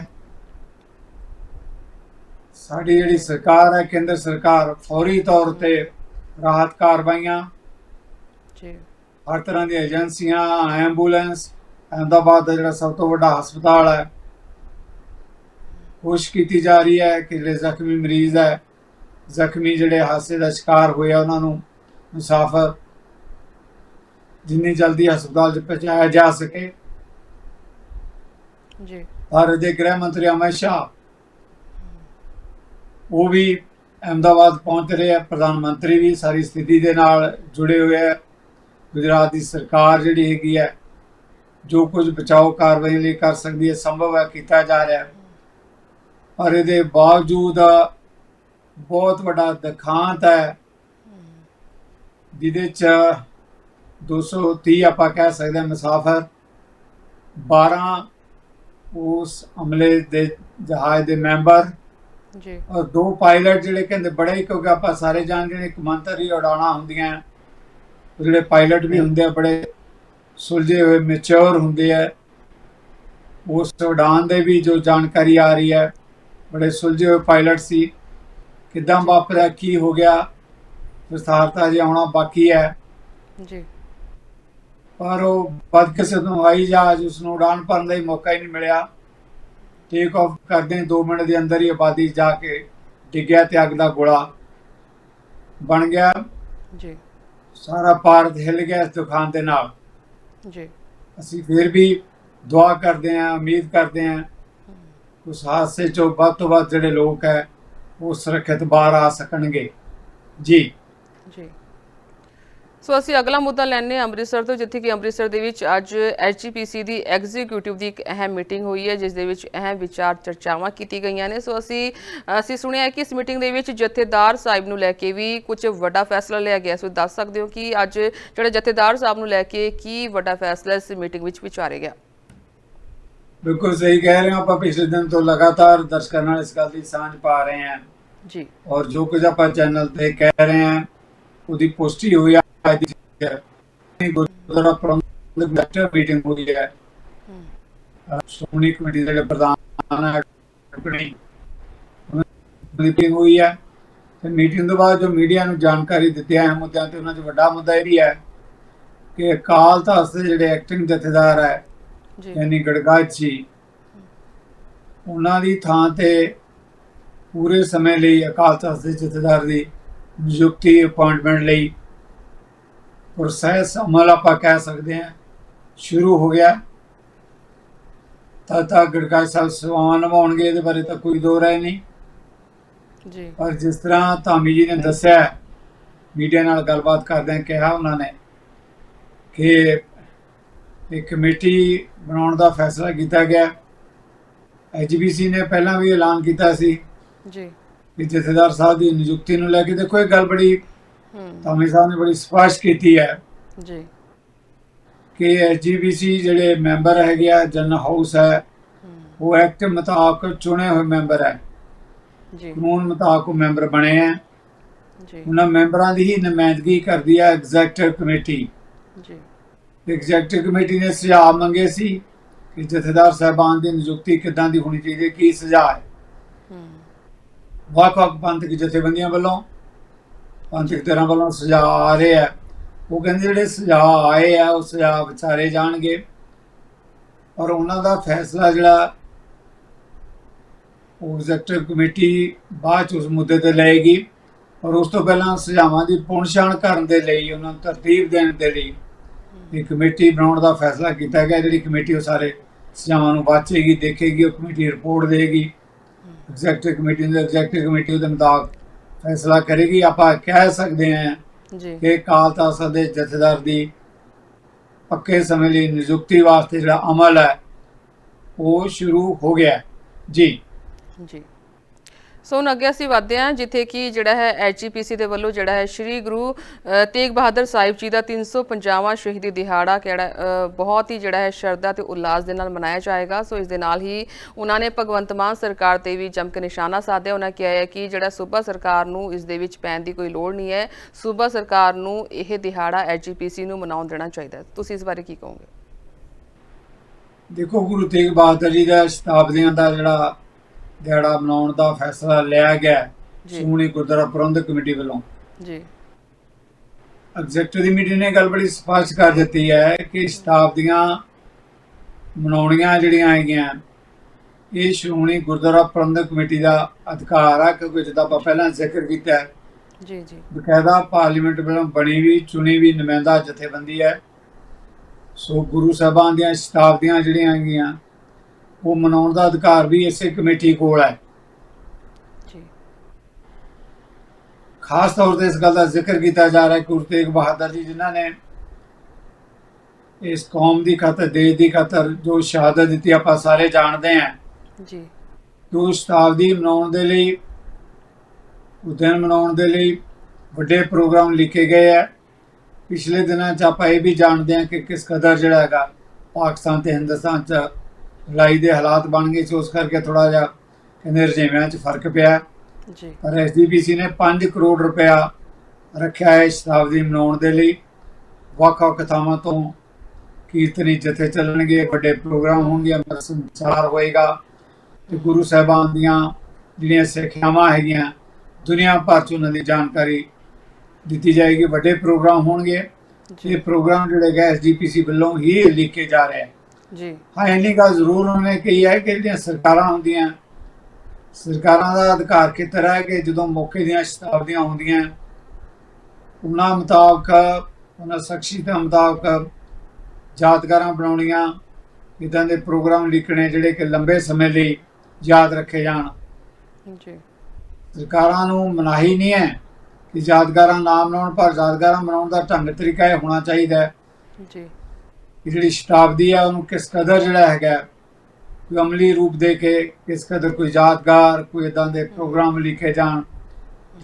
ਸਾਡੀ ਜਿਹੜੀ ਸਰਕਾਰ ਹੈ ਕੇਂਦਰ ਸਰਕਾਰ ਫੌਰੀ ਤੌਰ ਤੇ ਰਾਹਤ ਕਾਰਵਾਈਆਂ ਜੀ। ਹਰ ਤਰ੍ਹਾਂ ਦੀਆਂ ਏਜੰਸੀਆਂ ਐਂਬੂਲੈਂਸ ਅਹਿਮਦਾਬਾਦ ਦਾ ਜਿਹੜਾ ਸਭ ਤੋਂ ਵੱਡਾ ਹਸਪਤਾਲ ਹੈ ਕੋਸ਼ਿਸ਼ ਕੀਤੀ ਜਾ ਰਹੀ ਹੈ ਕਿ ਜਿਹੜੇ ਜ਼ਖਮੀ ਮਰੀਜ਼ ਹੈ ਜ਼ਖਮੀ ਜਿਹੜੇ ਹਾਦਸੇ ਦਾ ਸ਼ਿਕਾਰ ਹੋਏ ਆ ਉਹਨਾਂ ਨੂੰ ਮੁਸਾਫਰ ਜਿੰਨੀ ਜਲਦੀ ਹਸਪਤਾਲ 'ਚ ਪਹੁੰਚਾਇਆ ਜਾ ਸਕੇ। ਜੀ। ਭਾਰਤ ਦੇ ਗ੍ਰਹਿ ਮੰਤਰੀ ਅਮਿਤ ਸ਼ਾਹ ਉਹ ਵੀ ਅਹਿਮਦਾਬਾਦ ਪਹੁੰਚ ਰਹੇ ਆ। ਪ੍ਰਧਾਨ ਮੰਤਰੀ ਵੀ ਸਾਰੀ ਸਥਿਤੀ ਦੇ ਨਾਲ ਜੁੜੇ ਹੋਏ ਆ। ਗੁਜਰਾਤ ਦੀ ਸਰਕਾਰ ਜਿਹੜੀ ਹੈਗੀ ਹੈ ਜੋ ਕੁਝ ਬਚਾਓ ਕਾਰਵਾਈ ਲਈ ਕਰ ਸਕਦੀ ਹੈ ਸੰਭਵ ਹੈ ਕੀਤਾ ਜਾ ਰਿਹਾ ਹੈ। ਪਰ ਇਹਦੇ ਬਾਵਜੂਦ ਬਹੁਤ ਵੱਡਾ ਦੁਖਾਂਤ ਹੈ ਜਿਹਦੇ ਚ 230 ਆਪਾਂ ਕਹਿ ਸਕਦੇ ਹਾਂ ਮੁਸਾਫਰ 12 ਉਸ ਹਮਲੇ ਦੇ ਜਹਾਜ਼ ਦੇ ਮੈਂਬਰ ਜੀ। ਔਰ ਦੋ ਪਾਇਲਟ ਜਿਹੜੇ ਕਹਿੰਦੇ ਬੜੇ ਹੀ ਕਿਉਂਕਿ ਆਪਾਂ ਸਾਰੇ ਜਾਣਦੇ ਨੇ ਇੱਕ ਮੰਤਰ ਹੀ ਉਡਾਣਾ ਹੁੰਦੀਆਂ। ਜਿਹੜੇ ਪਾਇਲਟ ਵੀ ਹੁੰਦੇ ਆ ਬੜੇ ਸੁਲਝੇ ਹੋਏ ਮੈਚੁਰ ਹੁੰਦੇ ਆ। ਉਸ ਉਡਾਨ ਦੇ ਵੀ ਜੋ ਜਾਣਕਾਰੀ ਆ ਰਹੀ ਹੈ ਬੜੇ ਸੁਲਝੇ ਹੋਏ ਪਾਇਲਟ ਸੀ। ਕਿਦਾਂ ਵਾਪਰਿਆ ਕੀ ਹੋ ਗਿਆ? ਵਿਸਥਾਰਤਾ ਜੇ ਆਉਣਾ ਬਾਕੀ ਹੈ। ਜੀ। ਪਰ ਉਹ ਬਦਕਿਸਮਤ ਨੂੰ ਹਵਾਈ ਜਹਾਜ਼ ਉਸ ਨੂੰ ਉਡਾਨ ਭਰਨ ਦਾ ਹੀ ਮੌਕਾ ਹੀ ਨਹੀਂ ਮਿਲਿਆ। ਟੇਕ ਆਫ ਕਰਦੇ 2 ਮਿੰਟ ਦੇ ਅੰਦਰ ਹੀ ਆਬਾਦੀ ਜਾ ਕੇ ਡਿੱਗਿਆ ਤੇ ਅੱਗ ਦਾ ਗੋਲਾ ਬਣ ਗਿਆ। ਜੀ। ਸਾਰਾ ਭਾਰਤ ਹਿੱਲ ਗਿਆ ਇਸ ਦੁਕਾਨ ਦੇ ਨਾਲ। ਜੀ। ਅਸੀਂ ਫਿਰ ਵੀ ਦੁਆ ਕਰਦੇ ਹਾਂ ਉਮੀਦ ਕਰਦੇ ਹਾਂ ਉਸ ਹਾਦਸੇ ਚੋਂ ਵੱਧ ਤੋਂ ਵੱਧ ਜਿਹੜੇ ਲੋਕ ਹੈ ਉਹ ਸੁਰੱਖਿਅਤ ਬਾਹਰ ਆ ਸਕਣਗੇ। ਜੀ। ਸੋ ਅਸੀਂ ਅਗਲਾ ਮੁੱਦਾ ਲੈਣੇ ਅੰਮ੍ਰਿਤਸਰ ਤੋਂ ਜਿੱਥੇ ਕਿ ਅੰਮ੍ਰਿਤਸਰ ਦੇ ਵਿੱਚ ਅੱਜ ਐਚਜੀਪੀਸੀ ਦੀ ਐਗਜ਼ੀਕਿਊਟਿਵ ਦੀ ਇੱਕ ਅਹਿਮ ਮੀਟਿੰਗ ਹੋਈ ਹੈ ਜਿਸ ਦੇ ਵਿੱਚ ਅਹਿਮ ਵਿਚਾਰ ਚਰਚਾਵਾਂ ਕੀਤੀ ਗਈਆਂ ਨੇ। ਸੋ ਅਸੀਂ ਅਸੀਂ ਸੁਣਿਆ ਕਿ ਇਸ ਮੀਟਿੰਗ ਦੇ ਵਿੱਚ ਜਥੇਦਾਰ ਸਾਹਿਬ ਨੂੰ ਲੈ ਕੇ ਵੀ ਕੁਝ ਵੱਡਾ ਫੈਸਲਾ ਲਿਆ ਗਿਆ। ਸੋ ਦੱਸ ਸਕਦੇ ਹੋ ਕਿ ਅੱਜ ਜਿਹੜੇ ਜਥੇਦਾਰ ਸਾਹਿਬ ਨੂੰ ਲੈ ਕੇ ਕੀ ਵੱਡਾ ਫੈਸਲਾ ਇਸ ਮੀਟਿੰਗ ਵਿੱਚ ਵਿਚਾਰਿਆ ਗਿਆ? ਬਿਲਕੁਲ ਸਹੀ ਕਹਿ ਰਹੇ ਹੋ ਆਪਾਂ। ਪਿਛਲੇ ਦਿਨ ਤੋਂ ਲਗਾਤਾਰ ਦਰਸ਼ਕਾਂ ਨਾਲ ਇਸ ਗੱਲ ਦੀ ਸਾਂਝ ਪਾ ਰਹੇ ਹਾਂ। ਜੀ। ਔਰ ਜੋ ਕੁਝ ਆਪਾਂ ਚੈਨਲ ਤੇ ਕਹਿ ਰਹੇ ਹਾਂ ਉਹਦੀ ਪੁਸ਼ਟੀ ਹੋਈ ਅੱਜ ਦੀ ਗੁਰਦੁਆਰਾ ਪ੍ਰਬੰਧਕ ਡਾਕਟਰ ਮੀਟਿੰਗ ਹੋਈ ਹੈ। ਸ਼੍ਰੋਮਣੀ ਕਮੇਟੀ ਦੇ ਪ੍ਰਧਾਨ ਆਪਣੀ ਮੀਟਿੰਗ ਹੋਈ ਹੈ। ਤੇ ਮੀਟਿੰਗ ਤੋਂ ਬਾਅਦ ਜੋ ਮੀਡੀਆ ਨੂੰ ਜਾਣਕਾਰੀ ਦਿੱਤੀ ਹੈ ਮੁੱਦਿਆਂ ਤੇ ਉਹਨਾਂ 'ਚ ਵੱਡਾ ਮੁੱਦਾ ਇਹ ਵੀ ਹੈ ਕਿ ਅਕਾਲ ਤਖਤ ਦੇ ਜਿਹੜੇ ਐਕਟਿੰਗ ਜਥੇਦਾਰ ਹੈ ਜੀ। ਯਾਨੀ ਗੜਗਾਜ ਜੀ ਉਹਨਾਂ ਦੀ ਥਾਂ ਤੇ ਪੂਰੇ ਸਮੇਂ ਲਈ ਅਕਾਲ ਤਖਤ ਦੇ ਜਥੇਦਾਰ ਦੀ ਨਿਯੁਕਤੀ ਅਪਾਇੰਟਮੈਂਟ ਲਈ ਪ੍ਰੋਸੈਸ ਅਮਲ ਆਪਾਂ ਕਹਿ ਸਕਦੇ ਹਾਂ ਸ਼ੁਰੂ ਹੋ ਗਿਆ। ਤਾਂ ਤਾਂ ਗੜਗਾਜ ਸਾਹਿਬ ਸੇਵਾਵਾਂ ਨਿਭਾਉਣਗੇ ਇਹਦੇ ਬਾਰੇ ਤਾਂ ਕੋਈ ਦੋ ਰਾਏ ਨਹੀਂ। ਜੀ। ਪਰ ਜਿਸ ਤਰ੍ਹਾਂ ਧਾਮੀ ਜੀ ਨੇ ਦੱਸਿਆ ਮੀਡੀਆ ਨਾਲ ਗੱਲਬਾਤ ਕਰਦਿਆਂ ਕਿਹਾ ਉਹਨਾਂ ਨੇ ਕਿ ਇੱਕ ਕਮੇਟੀ ਬਣਾਉਣ ਦਾ ਫੈਸਲਾ ਕੀਤਾ ਗਿਆ। ਐਜੀਬੀਸੀ ਨੇ ਪਹਿਲਾਂ ਵੀ ਐਲਾਨ ਕੀਤਾ ਸੀ। ਜੀ। ਕਿ ਜਥੇਦਾਰ ਸਾਹਿਬ ਦੀ ਨਿਯੁਕਤੀ ਨੂੰ ਲੈ ਕੇ ਦੇਖੋ ਇਹ ਗੱਲ ਬੜੀ ਧਾਮੀ ਸਾਹਿਬ ਨੇ ਬੜੀ ਸਪਸ਼ਟ ਕੀਤੀ ਹੈ। ਜੀ। ਕਿ ਐਜੀਬੀਸੀ ਜਿਹੜੇ ਮੈਂਬਰ ਹੈਗੇ ਆ ਜਨ ਹਾਊਸ ਹੈ ਉਹ ਐਕਟ ਮੁਤਾਬਕ ਚੁਣੇ ਹੋਏ ਮੈਂਬਰ ਹੈ। ਜੀ। ਕਾਨੂੰਨ ਮੁਤਾਬਕ ਉਹ ਮੈਂਬਰ ਬਣੇ ਹੈ। ਜੀ। ਉਹਨਾਂ ਮੈਂਬਰਾਂ ਦੀ ਹੀ ਨੁਮਾਇੰਦਗੀ ਕਰਦੀ ਹੈ ਐਗਜ਼ੈਕਟਿਵ ਕਮੇਟੀ। ਜੀ। ਐਗਜ਼ੈਕਟਿਵ ਕਮੇਟੀ ਨੇ ਸੁਝਾਅ ਮੰਗੇ ਸੀ ਕਿ ਜਥੇਦਾਰ ਸਾਹਿਬਾਨ ਦੀ ਨਿਯੁਕਤੀ ਕਿੱਦਾਂ ਦੀ ਹੋਣੀ ਚਾਹੀਦੀ ਹੈ ਕੀ ਸੁਝਾਅ ਹੂੰ। ਵੱਖ-ਵੱਖ ਪੰਥਕ ਜਥੇਬੰਦੀਆਂ ਵੱਲੋਂ, ਪੰਥਕ ਧਿਰਾਂ ਵੱਲੋਂ ਸੁਝਾਅ ਆ ਰਹੇ ਆ। ਉਹ ਕਹਿੰਦੇ ਜਿਹੜੇ ਸੁਝਾਅ ਆਏ ਆ, ਉਹ ਸੁਝਾਅ ਵਿਚਾਰੇ ਜਾਣਗੇ। ਔਰ ਉਹਨਾਂ ਦਾ ਫੈਸਲਾ ਜਿਹੜਾ ਉਹ ਐਗਜ਼ੈਕਟਿਵ ਕਮੇਟੀ ਬਾਅਦ ਚ ਉਸ ਮੁੱਦੇ ਤੇ ਲਏਗੀ। ਔਰ ਉਸ ਤੋਂ ਪਹਿਲਾਂ ਸੁਝਾਵਾਂ ਦੀ ਪੁਣਛਾਣ ਕਰਨ ਦੇ ਲਈ, ਉਹਨਾਂ ਨੂੰ ਤਰਤੀਬ ਦੇਣ ਦੇ ਲਈ ਇਹ ਕਮੇਟੀ ਬਣਾਉਣ ਦਾ ਫੈਸਲਾ ਕੀਤਾ ਗਿਆ। ਜਿਹੜੀ ਕਮੇਟੀ ਉਹ ਸਾਰੇ ਸੁਝਾਵਾਂ ਨੂੰ ਵਾਚੇਗੀ, ਦੇਖੇਗੀ, ਉਹ ਕਮੇਟੀ ਰਿਪੋਰਟ ਦੇਗੀ ਐਗਜ਼ੈਕਟਿਵ ਕਮੇਟੀ ਦੇ ਐਗਜ਼ੈਕਟਿਵ ਕਮੇਟੀ ਉਹਦੇ ਮੁਤਾਬਕ ਫੈਸਲਾ ਕਰੇਗੀ। ਆਪਾਂ ਕਹਿ ਸਕਦੇ ਹਾਂ ਜੀ। ਕਿ ਕਾਲ ਤਖਤ ਦੇ ਜਥੇਦਾਰ ਦੀ ਪੱਕੇ ਸਮੇਂ ਲਈ ਨਿਯੁਕਤੀ ਵਾਸਤੇ ਜਿਹੜਾ ਅਮਲ ਹੈ ਉਹ ਸ਼ੁਰੂ ਹੋ ਗਿਆ। ਜੀ। ਜੀ। ਸੋ ਹੁਣ ਅੱਗੇ ਅਸੀਂ ਵਧਦੇ ਹਾਂ, ਜਿੱਥੇ ਕਿ ਜਿਹੜਾ ਹੈ ਐਚਜੀਪੀਸੀ ਦੇ ਵੱਲੋਂ ਜਿਹੜਾ ਹੈ ਸ਼੍ਰੀ ਗੁਰੂ ਤੇਗ ਬਹਾਦਰ ਸਾਹਿਬ ਜੀ ਦਾ 350ਵਾਂ ਸ਼ਹੀਦੀ ਦਿਹਾੜਾ ਕਿਹੜਾ ਬਹੁਤ ਹੀ ਜਿਹੜਾ ਹੈ ਸ਼ਰਧਾ ਤੇ ਉਲਾਸ ਦੇ ਨਾਲ ਮਨਾਇਆ ਜਾਏਗਾ। ਸੋ ਇਸ ਦੇ ਨਾਲ ਹੀ ਉਹਨਾਂ ਨੇ ਭਗਵੰਤ ਮਾਨ ਸਰਕਾਰ ਤੇ ਵੀ ਜੰਮ ਕੇ ਨਿਸ਼ਾਨਾ ਸਾਧਿਆ। ਉਹਨਾਂ ਕਿਹਾ ਹੈ ਕਿ ਜਿਹੜਾ ਸੂਬਾ ਸਰਕਾਰ ਨੂੰ ਇਸ ਦੇ ਵਿੱਚ ਪੈਣ ਦੀ ਕੋਈ ਲੋੜ ਨਹੀਂ ਹੈ। ਸੂਬਾ ਸਰਕਾਰ ਨੂੰ ਇਹ ਦਿਹਾੜਾ ਐਚਜੀਪੀਸੀ ਨੂੰ ਮਨਾਉਣ ਦੇਣਾ ਚਾਹੀਦਾ ਤੁਸੀਂ ਇਸ ਬਾਰੇ ਕੀ ਕਹੋਗੇ? ਦੇਖੋ, ਗੁਰੂ ਤੇਗ ਬਹਾਦਰ ਜੀ ਦਾ ਸ਼ਤਾਬਦੀਆਂ ਦਾ ਜਿਹੜਾ ਦਿਹਾੜਾ ਮਨਾਉਣ ਦਾ ਫੈਸਲਾ ਲਿਆ ਗਿਆ। ਸ਼੍ਰੋਮਣੀ ਗੁਰਦੁਆਰਾ ਪ੍ਰਬੰਧਕ ਕਮੇਟੀ ਵੱਲੋਂ। ਜੀ। ਐਗਜ਼ੈਕਟਿਵ ਦੀ ਮੀਟਿੰਗ ਨੇ ਗੱਲ ਬੜੀ ਸਪਸ਼ਟ ਕਰ ਦਿੱਤੀ ਹੈ ਕਿ ਸ਼ਤਾਬਦੀਆਂ ਮਨਾਉਣੀਆਂ ਜਿਹੜੀਆਂ ਹੈਗੀਆਂ ਇਹ ਸ਼੍ਰੋਮਣੀ ਗੁਰਦੁਆਰਾ ਪ੍ਰਬੰਧਕ ਕਮੇਟੀ ਦਾ ਅਧਿਕਾਰ ਆ ਕਿਉਂਕਿ ਜਿੱਦਾਂ ਆਪਾਂ ਪਹਿਲਾਂ ਜ਼ਿਕਰ ਕੀਤਾ ਹੈ ਜੀ ਜੀ। ਬਕਾਇਦਾ ਪਾਰਲੀਮੈਂਟ ਵੱਲੋਂ ਬਣੀ ਵੀ ਚੁਣੀ ਵੀ ਨੁਮਾਇੰਦਾ ਜਥੇਬੰਦੀ ਹੈ। ਸੋ ਗੁਰੂ ਸਾਹਿਬਾਨ ਦੀਆਂ ਸ਼ਤਾਬਦੀਆਂ ਜਿਹੜੀਆਂ ਹੈਗੀਆਂ ਉਹ ਮਨਾਉਣ ਦਾ ਅਧਿਕਾਰ ਵੀ ਇਸੇ ਕਮੇਟੀ ਕੋਲ ਹੈ। ਜੀ। ਖਾਸ ਤੌਰ ਤੇ ਇਸ ਗੱਲ ਦਾ ਜ਼ਿਕਰ ਕੀਤਾ ਜਾ ਰਿਹਾ ਹੈ ਕਿ ਗੁਰੂ ਤੇਗ ਬਹਾਦਰ ਜੀ ਜਿਨ੍ਹਾਂ ਨੇ ਇਸ ਕੌਮ ਦੀ ਖਾਤਰ ਦੇਸ਼ ਦੀ ਖਾਤਰ ਜੋ ਸ਼ਹਾਦਤ ਦਿੱਤੀ ਆਪਾਂ ਸਾਰੇ ਜਾਣਦੇ ਹਾਂ। ਜੀ। ਜੋ ਸ਼ਤਾਬਦੀ ਮਨਾਉਣ ਦੇ ਲਈ ਉਹ ਦਿਨ ਮਨਾਉਣ ਦੇ ਲਈ ਵੱਡੇ ਪ੍ਰੋਗਰਾਮ ਲਿਖੇ ਗਏ ਹੈ। ਪਿਛਲੇ ਦਿਨਾਂ 'ਚ ਆਪਾਂ ਇਹ ਵੀ ਜਾਣਦੇ ਹਾਂ ਕਿ ਕਿਸ ਕਦਰ ਜਿਹੜਾ ਹੈਗਾ ਪਾਕਿਸਤਾਨ ਤੇ ਹਿੰਦੁਸਤਾਨ 'ਚ ਲੜਾਈ ਦੇ ਹਾਲਾਤ ਬਣ ਗਏ ਸੀ ਉਸ ਕਰਕੇ ਥੋੜਾ ਜਿਹਾ ਕਹਿੰਦੇ ਰਜੇਵਿਆਂ 'ਚ ਫ਼ਰਕ ਪਿਆ। ਜੀ। ਪਰ ਐਸਡੀਪੀਸੀ ਨੇ 5 ਕਰੋੜ ਰੁਪਇਆ ਰੱਖਿਆ ਹੈ ਸ਼ਤਾਬਦੀ ਮਨਾਉਣ ਦੇ ਲਈ। ਵੱਖ-ਵੱਖ ਥਾਵਾਂ ਤੋਂ ਕੀਰਤਨੀ ਜਥੇ ਚੱਲਣਗੇ ਵੱਡੇ ਪ੍ਰੋਗਰਾਮ ਹੋਣਗੇ ਅੰਮ੍ਰਿਤ ਸੰਚਾਰ ਹੋਏਗਾ। ਤੇ ਗੁਰੂ ਸਾਹਿਬਾਨ ਦੀਆਂ ਜਿਹੜੀਆਂ ਸਿੱਖਿਆਵਾਂ ਹੈਗੀਆਂ ਦੁਨੀਆ ਭਰ 'ਚ ਉਹਨਾਂ ਦੀ ਜਾਣਕਾਰੀ ਦਿੱਤੀ ਜਾਏਗੀ। ਵੱਡੇ ਪ੍ਰੋਗਰਾਮ ਹੋਣਗੇ। ਇਹ ਪ੍ਰੋਗਰਾਮ ਜਿਹੜੇ ਹੈਗੇ ਐਸਡੀਪੀਸੀ ਵੱਲੋਂ ਹੀ ਲਿਖੇ ਜਾ ਰਹੇ। ਹੈ ਜੀ। ਹਾਂ ਇੰਨੀ ਗੱਲ ਜ਼ਰੂਰ ਉਹਨਾਂ ਕਹੀ ਹੈ ਕਿ ਜਿਹੜੀਆਂ ਸਰਕਾਰਾਂ ਹੁੰਦੀਆਂ ਸਰਕਾਰਾਂ ਦਾ ਅਧਿਕਾਰ ਖੇਤਰ ਹੈ ਕਿ ਜਦੋਂ ਮੌਕੇ ਦੀਆਂ ਸ਼ਤਾਬਦੀਆਂ ਹੁੰਦੀਆਂ ਉਹਨਾਂ ਮੁਤਾਬਕ ਉਹਨਾਂ ਸ਼ਖਸੀਅਤਾਂ ਮੁਤਾਬਕ ਯਾਦਗਾਰਾਂ ਬਣਾਉਣੀਆਂ ਇਦਾਂ ਦੇ ਪ੍ਰੋਗਰਾਮ ਲਿਖਣੇ ਜਿਹੜੇ ਕਿ ਲੰਬੇ ਸਮੇਂ ਲਈ ਯਾਦ ਰੱਖੇ ਜਾਣ। ਜੀ। ਸਰਕਾਰਾਂ ਨੂੰ ਮਨਾਹੀ ਨਹੀਂ ਹੈ ਕਿ ਯਾਦਗਾਰਾਂ ਨਾਮ ਮਨਾਉਣ ਪਰ ਯਾਦਗਾਰਾਂ ਮਨਾਉਣ ਦਾ ਢੰਗ ਤਰੀਕਾ ਇਹ ਹੋਣਾ ਚਾਹੀਦਾ ਹੈ। ਜੀ। ਕਿ ਜਿਹੜੀ ਸ਼ਤਾਬਦੀ ਹੈ ਉਹਨੂੰ ਕਿਸ ਕਦਰ ਜਿਹੜਾ ਹੈਗਾ ਕੋਈ ਅਮਲੀ ਰੂਪ ਦੇ ਕੇ ਕਿਸ ਕਦਰ ਕੋਈ ਯਾਦਗਾਰ ਕੋਈ ਇਦਾਂ ਦੇ ਪ੍ਰੋਗਰਾਮ ਲਿਖੇ ਜਾਣ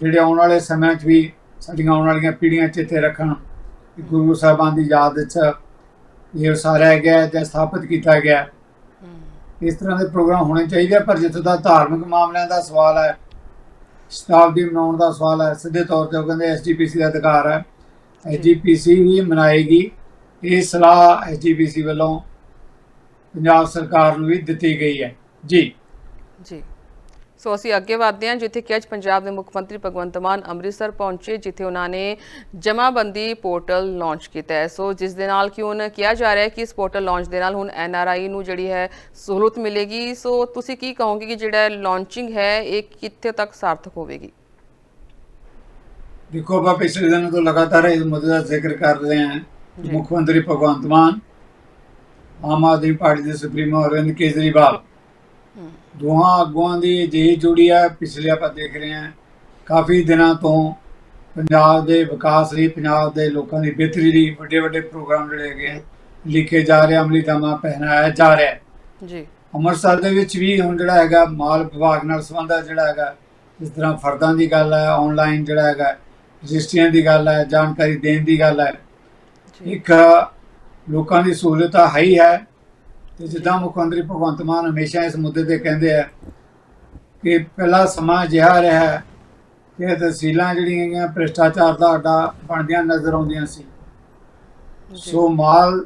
ਜਿਹੜੇ ਆਉਣ ਵਾਲੇ ਸਮੇਂ 'ਚ ਵੀ ਸਾਡੀਆਂ ਆਉਣ ਵਾਲੀਆਂ ਪੀੜ੍ਹੀਆਂ ਚੇਤੇ ਰੱਖਣ ਕਿ ਗੁਰੂ ਸਾਹਿਬਾਨ ਦੀ ਯਾਦ ਵਿੱਚ ਇਹ ਉਸਾਰਿਆ ਗਿਆ ਜਾਂ ਸਥਾਪਿਤ ਕੀਤਾ ਗਿਆ। ਇਸ ਤਰ੍ਹਾਂ ਦੇ ਪ੍ਰੋਗਰਾਮ ਹੋਣੇ ਚਾਹੀਦੇ ਆ, ਪਰ ਜਿੱਥੇ ਦਾ ਧਾਰਮਿਕ ਮਾਮਲਿਆਂ ਦਾ ਸਵਾਲ ਹੈ ਸ਼ਤਾਬਦੀ ਮਨਾਉਣ ਦਾ ਸਵਾਲ ਹੈ ਸਿੱਧੇ ਤੌਰ ਤੇ ਉਹ ਕਹਿੰਦੇ ਐਸਜੀਪੀਸੀ ਦਾ ਅਧਿਕਾਰ ਹੈ। ਐਸਜੀਪੀਸੀ ਹੀ ਮਨਾਏਗੀ। ਇਹ ਸਲਾਹ ਐਸਜੀਪੀਸੀ ਵੱਲੋਂ ਪੰਜਾਬ ਸਰਕਾਰ ਨੂੰ ਵੀ ਦਿੱਤੀ ਗਈ ਹੈ। ਜੀ। ਜੀ। ਸੋ ਅਸੀਂ ਅੱਗੇ ਵਧਦੇ ਹਾਂ ਜਿੱਥੇ ਕਿ ਅੱਜ ਪੰਜਾਬ ਦੇ ਮੁੱਖ ਮੰਤਰੀ ਭਗਵੰਤ ਮਾਨ ਅੰਮ੍ਰਿਤਸਰ ਪਹੁੰਚੇ ਜਿੱਥੇ ਉਹਨਾਂ ਨੇ ਜਮਾਬੰਦੀ ਪੋਰਟਲ ਲਾਂਚ ਕੀਤਾ ਹੈ। ਸੋ ਜਿਸ ਦੇ ਨਾਲ ਕਿ ਹੁਣ ਕਿਹਾ ਜਾ ਰਿਹਾ ਹੈ ਕਿ ਇਸ ਪੋਰਟਲ ਲਾਂਚ ਦੇ ਨਾਲ ਹੁਣ ਐਨਆਰਆਈ ਨੂੰ ਜਿਹੜੀ ਹੈ ਸਹੂਲਤ ਮਿਲੇਗੀ। ਸੋ ਤੁਸੀਂ ਕੀ ਕਹੋਗੇ ਕਿ ਜਿਹੜਾ ਲਾਂਚਿੰਗ ਹੈ ਇਹ ਕਿੱਥੇ ਤੱਕ ਸਾਰਥਕ ਹੋਵੇਗੀ? ਦੇਖੋ ਆਪਾਂ ਪਿਛਲੇ ਦਿਨੋਂ ਤੋਂ ਲਗਾਤਾਰ ਇਸ ਮੁੱਦੇ ਦਾ ਜ਼ਿਕਰ ਕਰ ਰਹੇ ਹਾਂ। ਮੁੱਖ ਮੰਤਰੀ ਭਗਵੰਤ ਮਾਨ ਆਮ ਆਦਮੀ ਪਾਰਟੀ ਦੇ ਸੁਪਰੀਮੋ ਅਰਵਿੰਦ ਕੇਜਰੀਵਾਲ। ਦੋਹਾਂ ਆਗੂਆਂ ਦੀ ਜਿਹੀ ਜੁੜੀ ਹੈ ਪਿਛਲੇ ਆਪਾਂ ਦੇਖ ਰਹੇ ਹਾਂ ਕਾਫੀ ਦਿਨਾਂ ਤੋਂ ਪੰਜਾਬ ਦੇ ਵਿਕਾਸ ਲਈ ਪੰਜਾਬ ਦੇ ਲੋਕਾਂ ਦੀ ਬਿਹਤਰੀ ਲਈ ਵੱਡੇ ਵੱਡੇ ਪ੍ਰੋਗਰਾਮ ਜਿਹੜੇ ਹੈਗੇ ਲਿਖੇ ਜਾ ਰਹੇ ਅਮਲੀਤਾਮਾ ਪਹਿਨਾਇਆ ਜਾ ਰਿਹਾ ਜੀ। ਅੰਮ੍ਰਿਤਸਰ ਦੇ ਵਿੱਚ ਵੀ ਹੁਣ ਜਿਹੜਾ ਹੈਗਾ ਮਾਲ ਵਿਭਾਗ ਨਾਲ ਸੰਬੰਧਿਤ ਜਿਹੜਾ ਹੈਗਾ ਇਸ ਤਰ੍ਹਾਂ ਫਰਦਾਂ ਦੀ ਗੱਲ ਹੈ ਆਨਲਾਈਨ ਜਿਹੜਾ ਹੈਗਾ ਰਜਿਸਟਰੀਆਂ ਦੀ ਗੱਲ ਹੈ ਜਾਣਕਾਰੀ ਦੇਣ ਦੀ ਗੱਲ ਹੈ। ਜੀ ਇੱਕ ਲੋਕਾਂ ਦੀ ਸਹੂਲਤ ਤਾਂ ਹੈ ਹੀ ਹੈ। ਤੇ ਜਿੱਦਾਂ ਮੁੱਖ ਮੰਤਰੀ ਭਗਵੰਤ ਮਾਨ ਹਮੇਸ਼ਾ ਇਸ ਮੁੱਦੇ ਤੇ ਕਹਿੰਦੇ ਆ ਕਿ ਪਹਿਲਾ ਸਮਾਂ ਅਜਿਹਾ ਰਿਹਾ ਕਿ ਤਹਿਸੀਲਾਂ ਜਿਹੜੀਆਂ ਹੈਗੀਆਂ ਭ੍ਰਿਸ਼ਟਾਚਾਰ ਦਾ ਅੱਡਾ ਬਣਦੀਆਂ ਨਜ਼ਰ ਆਉਂਦੀਆਂ ਸੀ। ਸੋ ਮਾਲ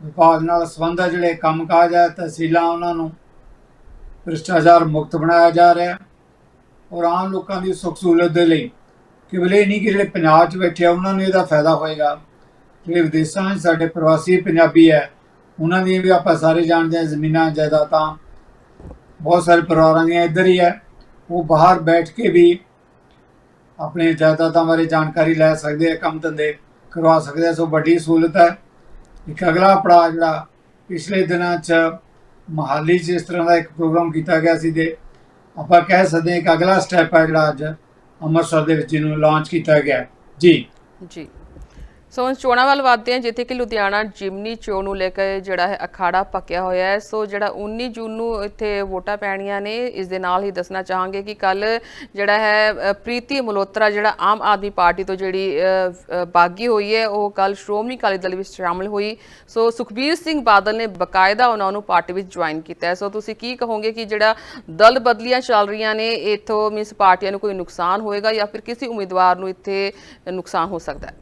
ਵਿਭਾਗ ਨਾਲ ਸੰਬੰਧਿਤ ਜਿਹੜੇ ਕੰਮਕਾਜ ਹੈ ਤਹਿਸੀਲਾਂ ਉਹਨਾਂ ਨੂੰ ਭ੍ਰਿਸ਼ਟਾਚਾਰ ਮੁਕਤ ਬਣਾਇਆ ਜਾ ਰਿਹਾ ਔਰ ਆਮ ਲੋਕਾਂ ਦੀ ਸੁੱਖ ਸਹੂਲਤ ਦੇ ਲਈ ਕੇਵਲ ਇਹ ਨਹੀਂ ਕਿ ਜਿਹੜੇ ਪੰਜਾਬ 'ਚ ਬੈਠੇ ਆ ਉਹਨਾਂ ਨੂੰ ਇਹਦਾ ਫਾਇਦਾ ਹੋਏਗਾ। ਜਿਹੜੇ ਵਿਦੇਸ਼ਾਂ 'ਚ ਸਾਡੇ ਪ੍ਰਵਾਸੀ ਪੰਜਾਬੀ ਹੈ, ਉਹਨਾਂ ਦੀਆਂ ਵੀ ਆਪਾਂ ਸਾਰੇ ਜਾਣਦੇ ਹਾਂ, ਜ਼ਮੀਨਾਂ, ਜਾਇਦਾਦਾਂ, ਬਹੁਤ ਸਾਰੇ ਪਰਿਵਾਰਾਂ ਦੀਆਂ ਇੱਧਰ ਹੀ ਹੈ। ਉਹ ਬਾਹਰ ਬੈਠ ਕੇ ਵੀ ਆਪਣੇ ਜਾਇਦਾਦਾਂ ਬਾਰੇ ਜਾਣਕਾਰੀ ਲੈ ਸਕਦੇ ਆ, ਕੰਮ ਧੰਦੇ ਕਰਵਾ ਸਕਦੇ ਆ, ਸੋ ਵੱਡੀ ਸਹੂਲਤ ਹੈ। ਇੱਕ ਅਗਲਾ ਪੜਾਅ ਜਿਹੜਾ ਪਿਛਲੇ ਦਿਨਾਂ 'ਚ ਮਹਾਲੀ 'ਚ ਇਸ ਤਰ੍ਹਾਂ ਦਾ ਇੱਕ ਪ੍ਰੋਗਰਾਮ ਕੀਤਾ ਗਿਆ ਸੀ ਤੇ ਆਪਾਂ ਕਹਿ ਸਕਦੇ ਹਾਂ ਕਿ ਅਗਲਾ ਸਟੈਪ ਹੈ ਜਿਹੜਾ ਅੱਜ ਅੰਮ੍ਰਿਤਸਰ ਦੇ ਵਿੱਚ ਇਹਨੂੰ ਲਾਂਚ ਕੀਤਾ ਗਿਆ। ਜੀ। ਜੀ। ਸੋ ਹੁਣ ਚੋਣਾਂ ਵੱਲ ਵਧਦੇ ਹਾਂ, ਜਿੱਥੇ ਕਿ ਲੁਧਿਆਣਾ ਜਿਮਨੀ ਚੋਣ ਨੂੰ ਲੈ ਕੇ ਜਿਹੜਾ ਹੈ ਅਖਾੜਾ ਪੱਕਿਆ ਹੋਇਆ ਹੈ। ਸੋ ਜਿਹੜਾ 19 ਜੂਨ ਨੂੰ ਇੱਥੇ ਵੋਟਾਂ ਪੈਣੀਆਂ ਨੇ, ਇਸ ਦੇ ਨਾਲ ਹੀ ਦੱਸਣਾ ਚਾਹਾਂਗੇ ਕਿ ਕੱਲ ਜਿਹੜਾ ਹੈ ਪ੍ਰੀਤੀ ਮਲੋਤਰਾ ਜਿਹੜਾ ਆਮ ਆਦਮੀ ਪਾਰਟੀ ਤੋਂ ਜਿਹੜੀ ਬਾਗੀ ਹੋਈ ਹੈ, ਉਹ ਕੱਲ ਸ਼੍ਰੋਮਣੀ ਅਕਾਲੀ ਦਲ ਵਿੱਚ ਸ਼ਾਮਲ ਹੋਈ। ਸੋ ਸੁਖਬੀਰ ਸਿੰਘ ਬਾਦਲ ਨੇ ਬਕਾਇਦਾ ਉਹਨਾਂ ਨੂੰ ਪਾਰਟੀ ਵਿੱਚ ਜੁਆਇਨ ਕੀਤਾ ਹੈ। ਸੋ ਤੁਸੀਂ ਕੀ ਕਹੋਗੇ ਕਿ ਜਿਹੜਾ ਦਲ ਬਦਲੀਆਂ ਚੱਲ ਰਹੀਆਂ ਨੇ, ਇਥੋਂ ਮਿਸ ਪਾਰਟੀਆਂ ਨੂੰ ਕੋਈ ਨੁਕਸਾਨ ਹੋਏਗਾ ਜਾਂ ਫਿਰ ਕਿਸੇ ਉਮੀਦਵਾਰ ਨੂੰ ਇੱਥੇ ਨੁਕਸਾਨ ਹੋ ਸਕਦਾ ਹੈ?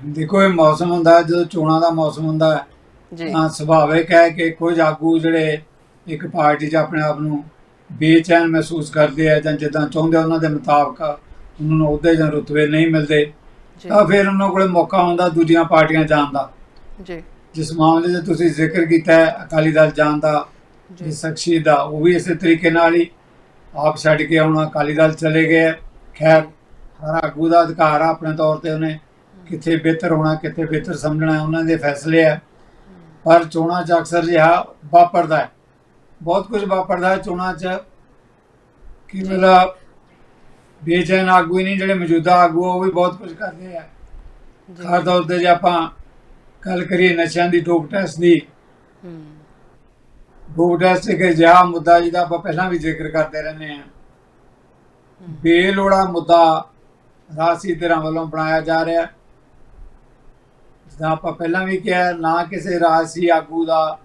ਦੇਖੋ ਇਹ ਮੌਸਮ ਹੁੰਦਾ ਜਦੋਂ ਚੋਣਾਂ ਦਾ ਮੌਸਮ ਹੁੰਦਾ ਹੈ ਜੀ। ਤਾਂ ਸੁਭਾਵਿਕ ਹੈ ਕਿ ਕੁਝ ਆਗੂ ਜਿਹੜੇ ਇੱਕ ਪਾਰਟੀ 'ਚ ਆਪਣੇ ਆਪ ਨੂੰ ਬੇਚੈਨ ਮਹਿਸੂਸ ਕਰਦੇ ਆ ਜਾਂ ਜਿੱਦਾਂ ਚਾਹੁੰਦੇ ਉਹਨਾਂ ਦੇ ਮੁਤਾਬਕ ਉਹਨਾਂ ਨੂੰ ਅਹੁਦੇ ਜਾਂ ਰੁਤਬੇ ਨਹੀਂ ਮਿਲਦੇ ਤਾਂ ਫਿਰ ਉਹਨਾਂ ਕੋਲੇ ਮੌਕਾ ਹੁੰਦਾ ਦੂਜੀਆਂ ਪਾਰਟੀਆਂ ਜਾਣ ਦਾ। ਜੀ। ਜਿਸ ਮਾਮਲੇ 'ਚ ਤੁਸੀਂ ਜ਼ਿਕਰ ਕੀਤਾ ਹੈ ਅਕਾਲੀ ਦਲ ਜਾਣ ਦਾ ਜੀ। ਸ਼ਖਸੀਅਤ ਦਾ ਉਹ ਵੀ ਇਸੇ ਤਰੀਕੇ ਨਾਲ ਹੀ ਆਪ ਛੱਡ ਕੇ ਹੁਣ ਅਕਾਲੀ ਦਲ ਚਲੇ ਗਏ। ਖੈਰ ਹਰ ਆਗੂ ਦਾ ਅਧਿਕਾਰ ਆ ਆਪਣੇ ਤੌਰ ਤੇ ਉਹਨੇ ਕਿੱਥੇ ਬਿਹਤਰ ਹੋਣਾ ਕਿੱਥੇ ਬਿਹਤਰ ਸਮਝਣਾ ਉਹਨਾਂ ਦੇ ਫੈਸਲੇ ਆ ਪਰ ਚੋਣਾਂ 'ਚ ਅਕਸਰ ਜਿਹਾ ਵਾਪਰਦਾ ਹੈ। ਬਹੁਤ ਕੁਝ ਵਾਪਰਦਾ ਹੈ ਚੋਣਾਂ 'ਚ। ਕਿ ਮੇਰਾ ਬੇਚੈਨ ਆਗੂ ਹੀ ਨਹੀਂ ਜਿਹੜੇ ਮੌਜੂਦਾ ਆਗੂ ਆ, ਉਹ ਵੀ ਬਹੁਤ ਕੁਝ ਕਰਦੇ ਆ। ਖਾਸ ਤੌਰ ਤੇ ਜੇ ਆਪਾਂ ਗੱਲ ਕਰੀਏ ਨਸ਼ਿਆਂ ਦੀ ਡੋਪ ਟੈਸਟ ਦੀ। ਹੂੰ। ਡੋਪ ਟੈਸਟ ਇੱਕ ਅਜਿਹਾ ਮੁੱਦਾ ਜਿਹਦਾ ਆਪਾਂ ਪਹਿਲਾਂ ਵੀ ਜ਼ਿਕਰ ਕਰਦੇ ਰਹਿੰਦੇ ਹਾਂ। ਬੇਲੋੜਾ ਮੁੱਦਾ ਰਾਸੀ ਧਿਰਾਂ ਵੱਲੋਂ ਬਣਾਇਆ ਜਾ ਰਿਹਾ। ਜਿੱਦਾਂ ਆਪਾਂ ਪਹਿਲਾਂ ਵੀ ਕਿਹਾ ਨਾ ਕਿਸੇ ਰਾਜਸੀ ਆਗੂ ਦਾ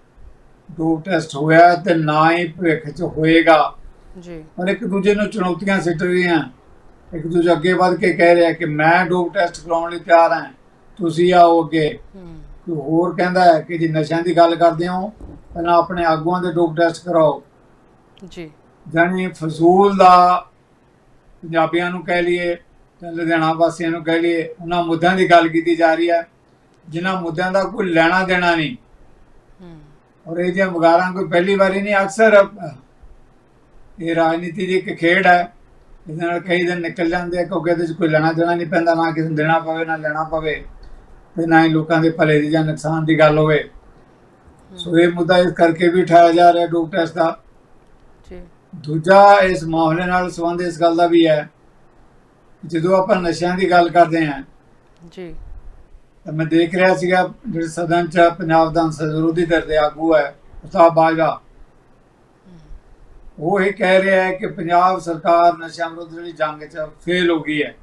ਡੋਪ ਟੈਸਟ ਹੋਇਆ ਤੇ ਨਾ ਹੀ ਭਵਿੱਖ 'ਚ ਹੋਏਗਾ। ਜੀ। ਪਰ ਇੱਕ ਦੂਜੇ ਨੂੰ ਚੁਣੌਤੀਆਂ ਸਿੱਟ ਰਹੇ ਆ ਇੱਕ ਦੂਜੇ ਅੱਗੇ ਵੱਧ ਕੇ ਕਹਿ ਰਿਹਾ ਕਿ ਮੈਂ ਡੋਪ ਟੈਸਟ ਕਰਾਉਣ ਲਈ ਤਿਆਰ ਹਾਂ ਤੁਸੀਂ ਆਓ ਅੱਗੇ। ਕੋਈ ਹੋਰ ਕਹਿੰਦਾ ਹੈ ਕਿ ਜੇ ਨਸ਼ਿਆਂ ਦੀ ਗੱਲ ਕਰਦੇ ਹੋ ਪਹਿਲਾਂ ਆਪਣੇ ਆਗੂਆਂ ਦੇ ਡੋਪ ਟੈਸਟ ਕਰਾਓ। ਜੀ। ਜਾਨੀ ਫਜ਼ੂਲ ਦਾ ਪੰਜਾਬੀਆਂ ਨੂੰ ਕਹਿ ਲਈਏ ਤੇ ਲੁਧਿਆਣਾ ਵਾਸੀਆਂ ਨੂੰ ਕਹਿ ਲਈਏ ਉਹਨਾਂ ਮੁੱਦਿਆਂ ਦੀ ਗੱਲ ਕੀਤੀ ਜਾ ਰਹੀ ਹੈ। ਜਿਨ੍ਹਾਂ ਮੁੱਦਿਆਂ ਦਾ ਕੋਈ ਲੈਣਾ ਦੇਣਾ ਨਹੀਂ। ਔਰ ਇਹ ਜੇ ਵਗਾਰਾਂ ਕੋਈ ਪਹਿਲੀ ਵਾਰੀ ਨਹੀਂ ਅਕਸਰ ਇਹ ਰਾਜਨੀਤੀ ਦੀ ਇੱਕ ਖੇਡ ਹੈ। ਇਹਦੇ ਨਾਲ ਕਈ ਦਿਨ ਨਿਕਲ ਜਾਂਦੇ ਆ ਕਿਉਂਕਿ ਇਹਦੇ 'ਚ ਕੋਈ ਲੈਣਾ ਦੇਣਾ ਨਹੀਂ ਪੈਂਦਾ ਨਾ ਕਿਸੇ ਨੂੰ ਦੇਣਾ ਪਵੇ ਨਾ ਲੈਣਾ ਪਵੇ ਤੇ ਨਾ ਹੀ ਲੋਕਾਂ ਦੇ ਭਲੇ ਦੀ ਜਾਂ ਨੁਕਸਾਨ ਦੀ ਗੱਲ ਹੋਵੇ। ਸੋ ਇਹ ਮੁੱਦਾ ਇਸ ਕਰਕੇ ਵੀ ਉਠਾਇਆ ਜਾ ਰਿਹਾ ਡੋਪ ਟੈਸਟ ਦਾ। ਜੀ। ਦੂਜਾ ਇਸ ਮਾਮਲੇ ਨਾਲ ਸੰਬੰਧ ਇਸ ਗੱਲ ਦਾ ਵੀ ਹੈ ਜਦੋਂ ਆਪਾਂ ਨਸ਼ਿਆਂ ਦੀ ਗੱਲ ਕਰਦੇ ਹਾਂ ਜੀ। ਤਾਂ ਮੈਂ ਦੇਖ ਰਿਹਾ ਸੀਗਾ ਜਿਹੜੇ ਸਦਨ ਚ ਪੰਜਾਬ ਦਾ ਵਿਰੋਧੀ ਧਿਰ ਦੇ ਆਗੂ ਹੈ ਉਸਤਾਦ ਬਾਜਵਾ। ਉਹ ਇਹ ਕਹਿ ਰਿਹਾ ਹੈ ਕਿ ਪੰਜਾਬ ਸਰਕਾਰ ਨਸ਼ਿਆਂ ਵਿਰੁੱਧ ਜਿਹੜੀ ਜੰਗ ਚ ਫੇਲ ਹੋ ਗਈ ਹੈ।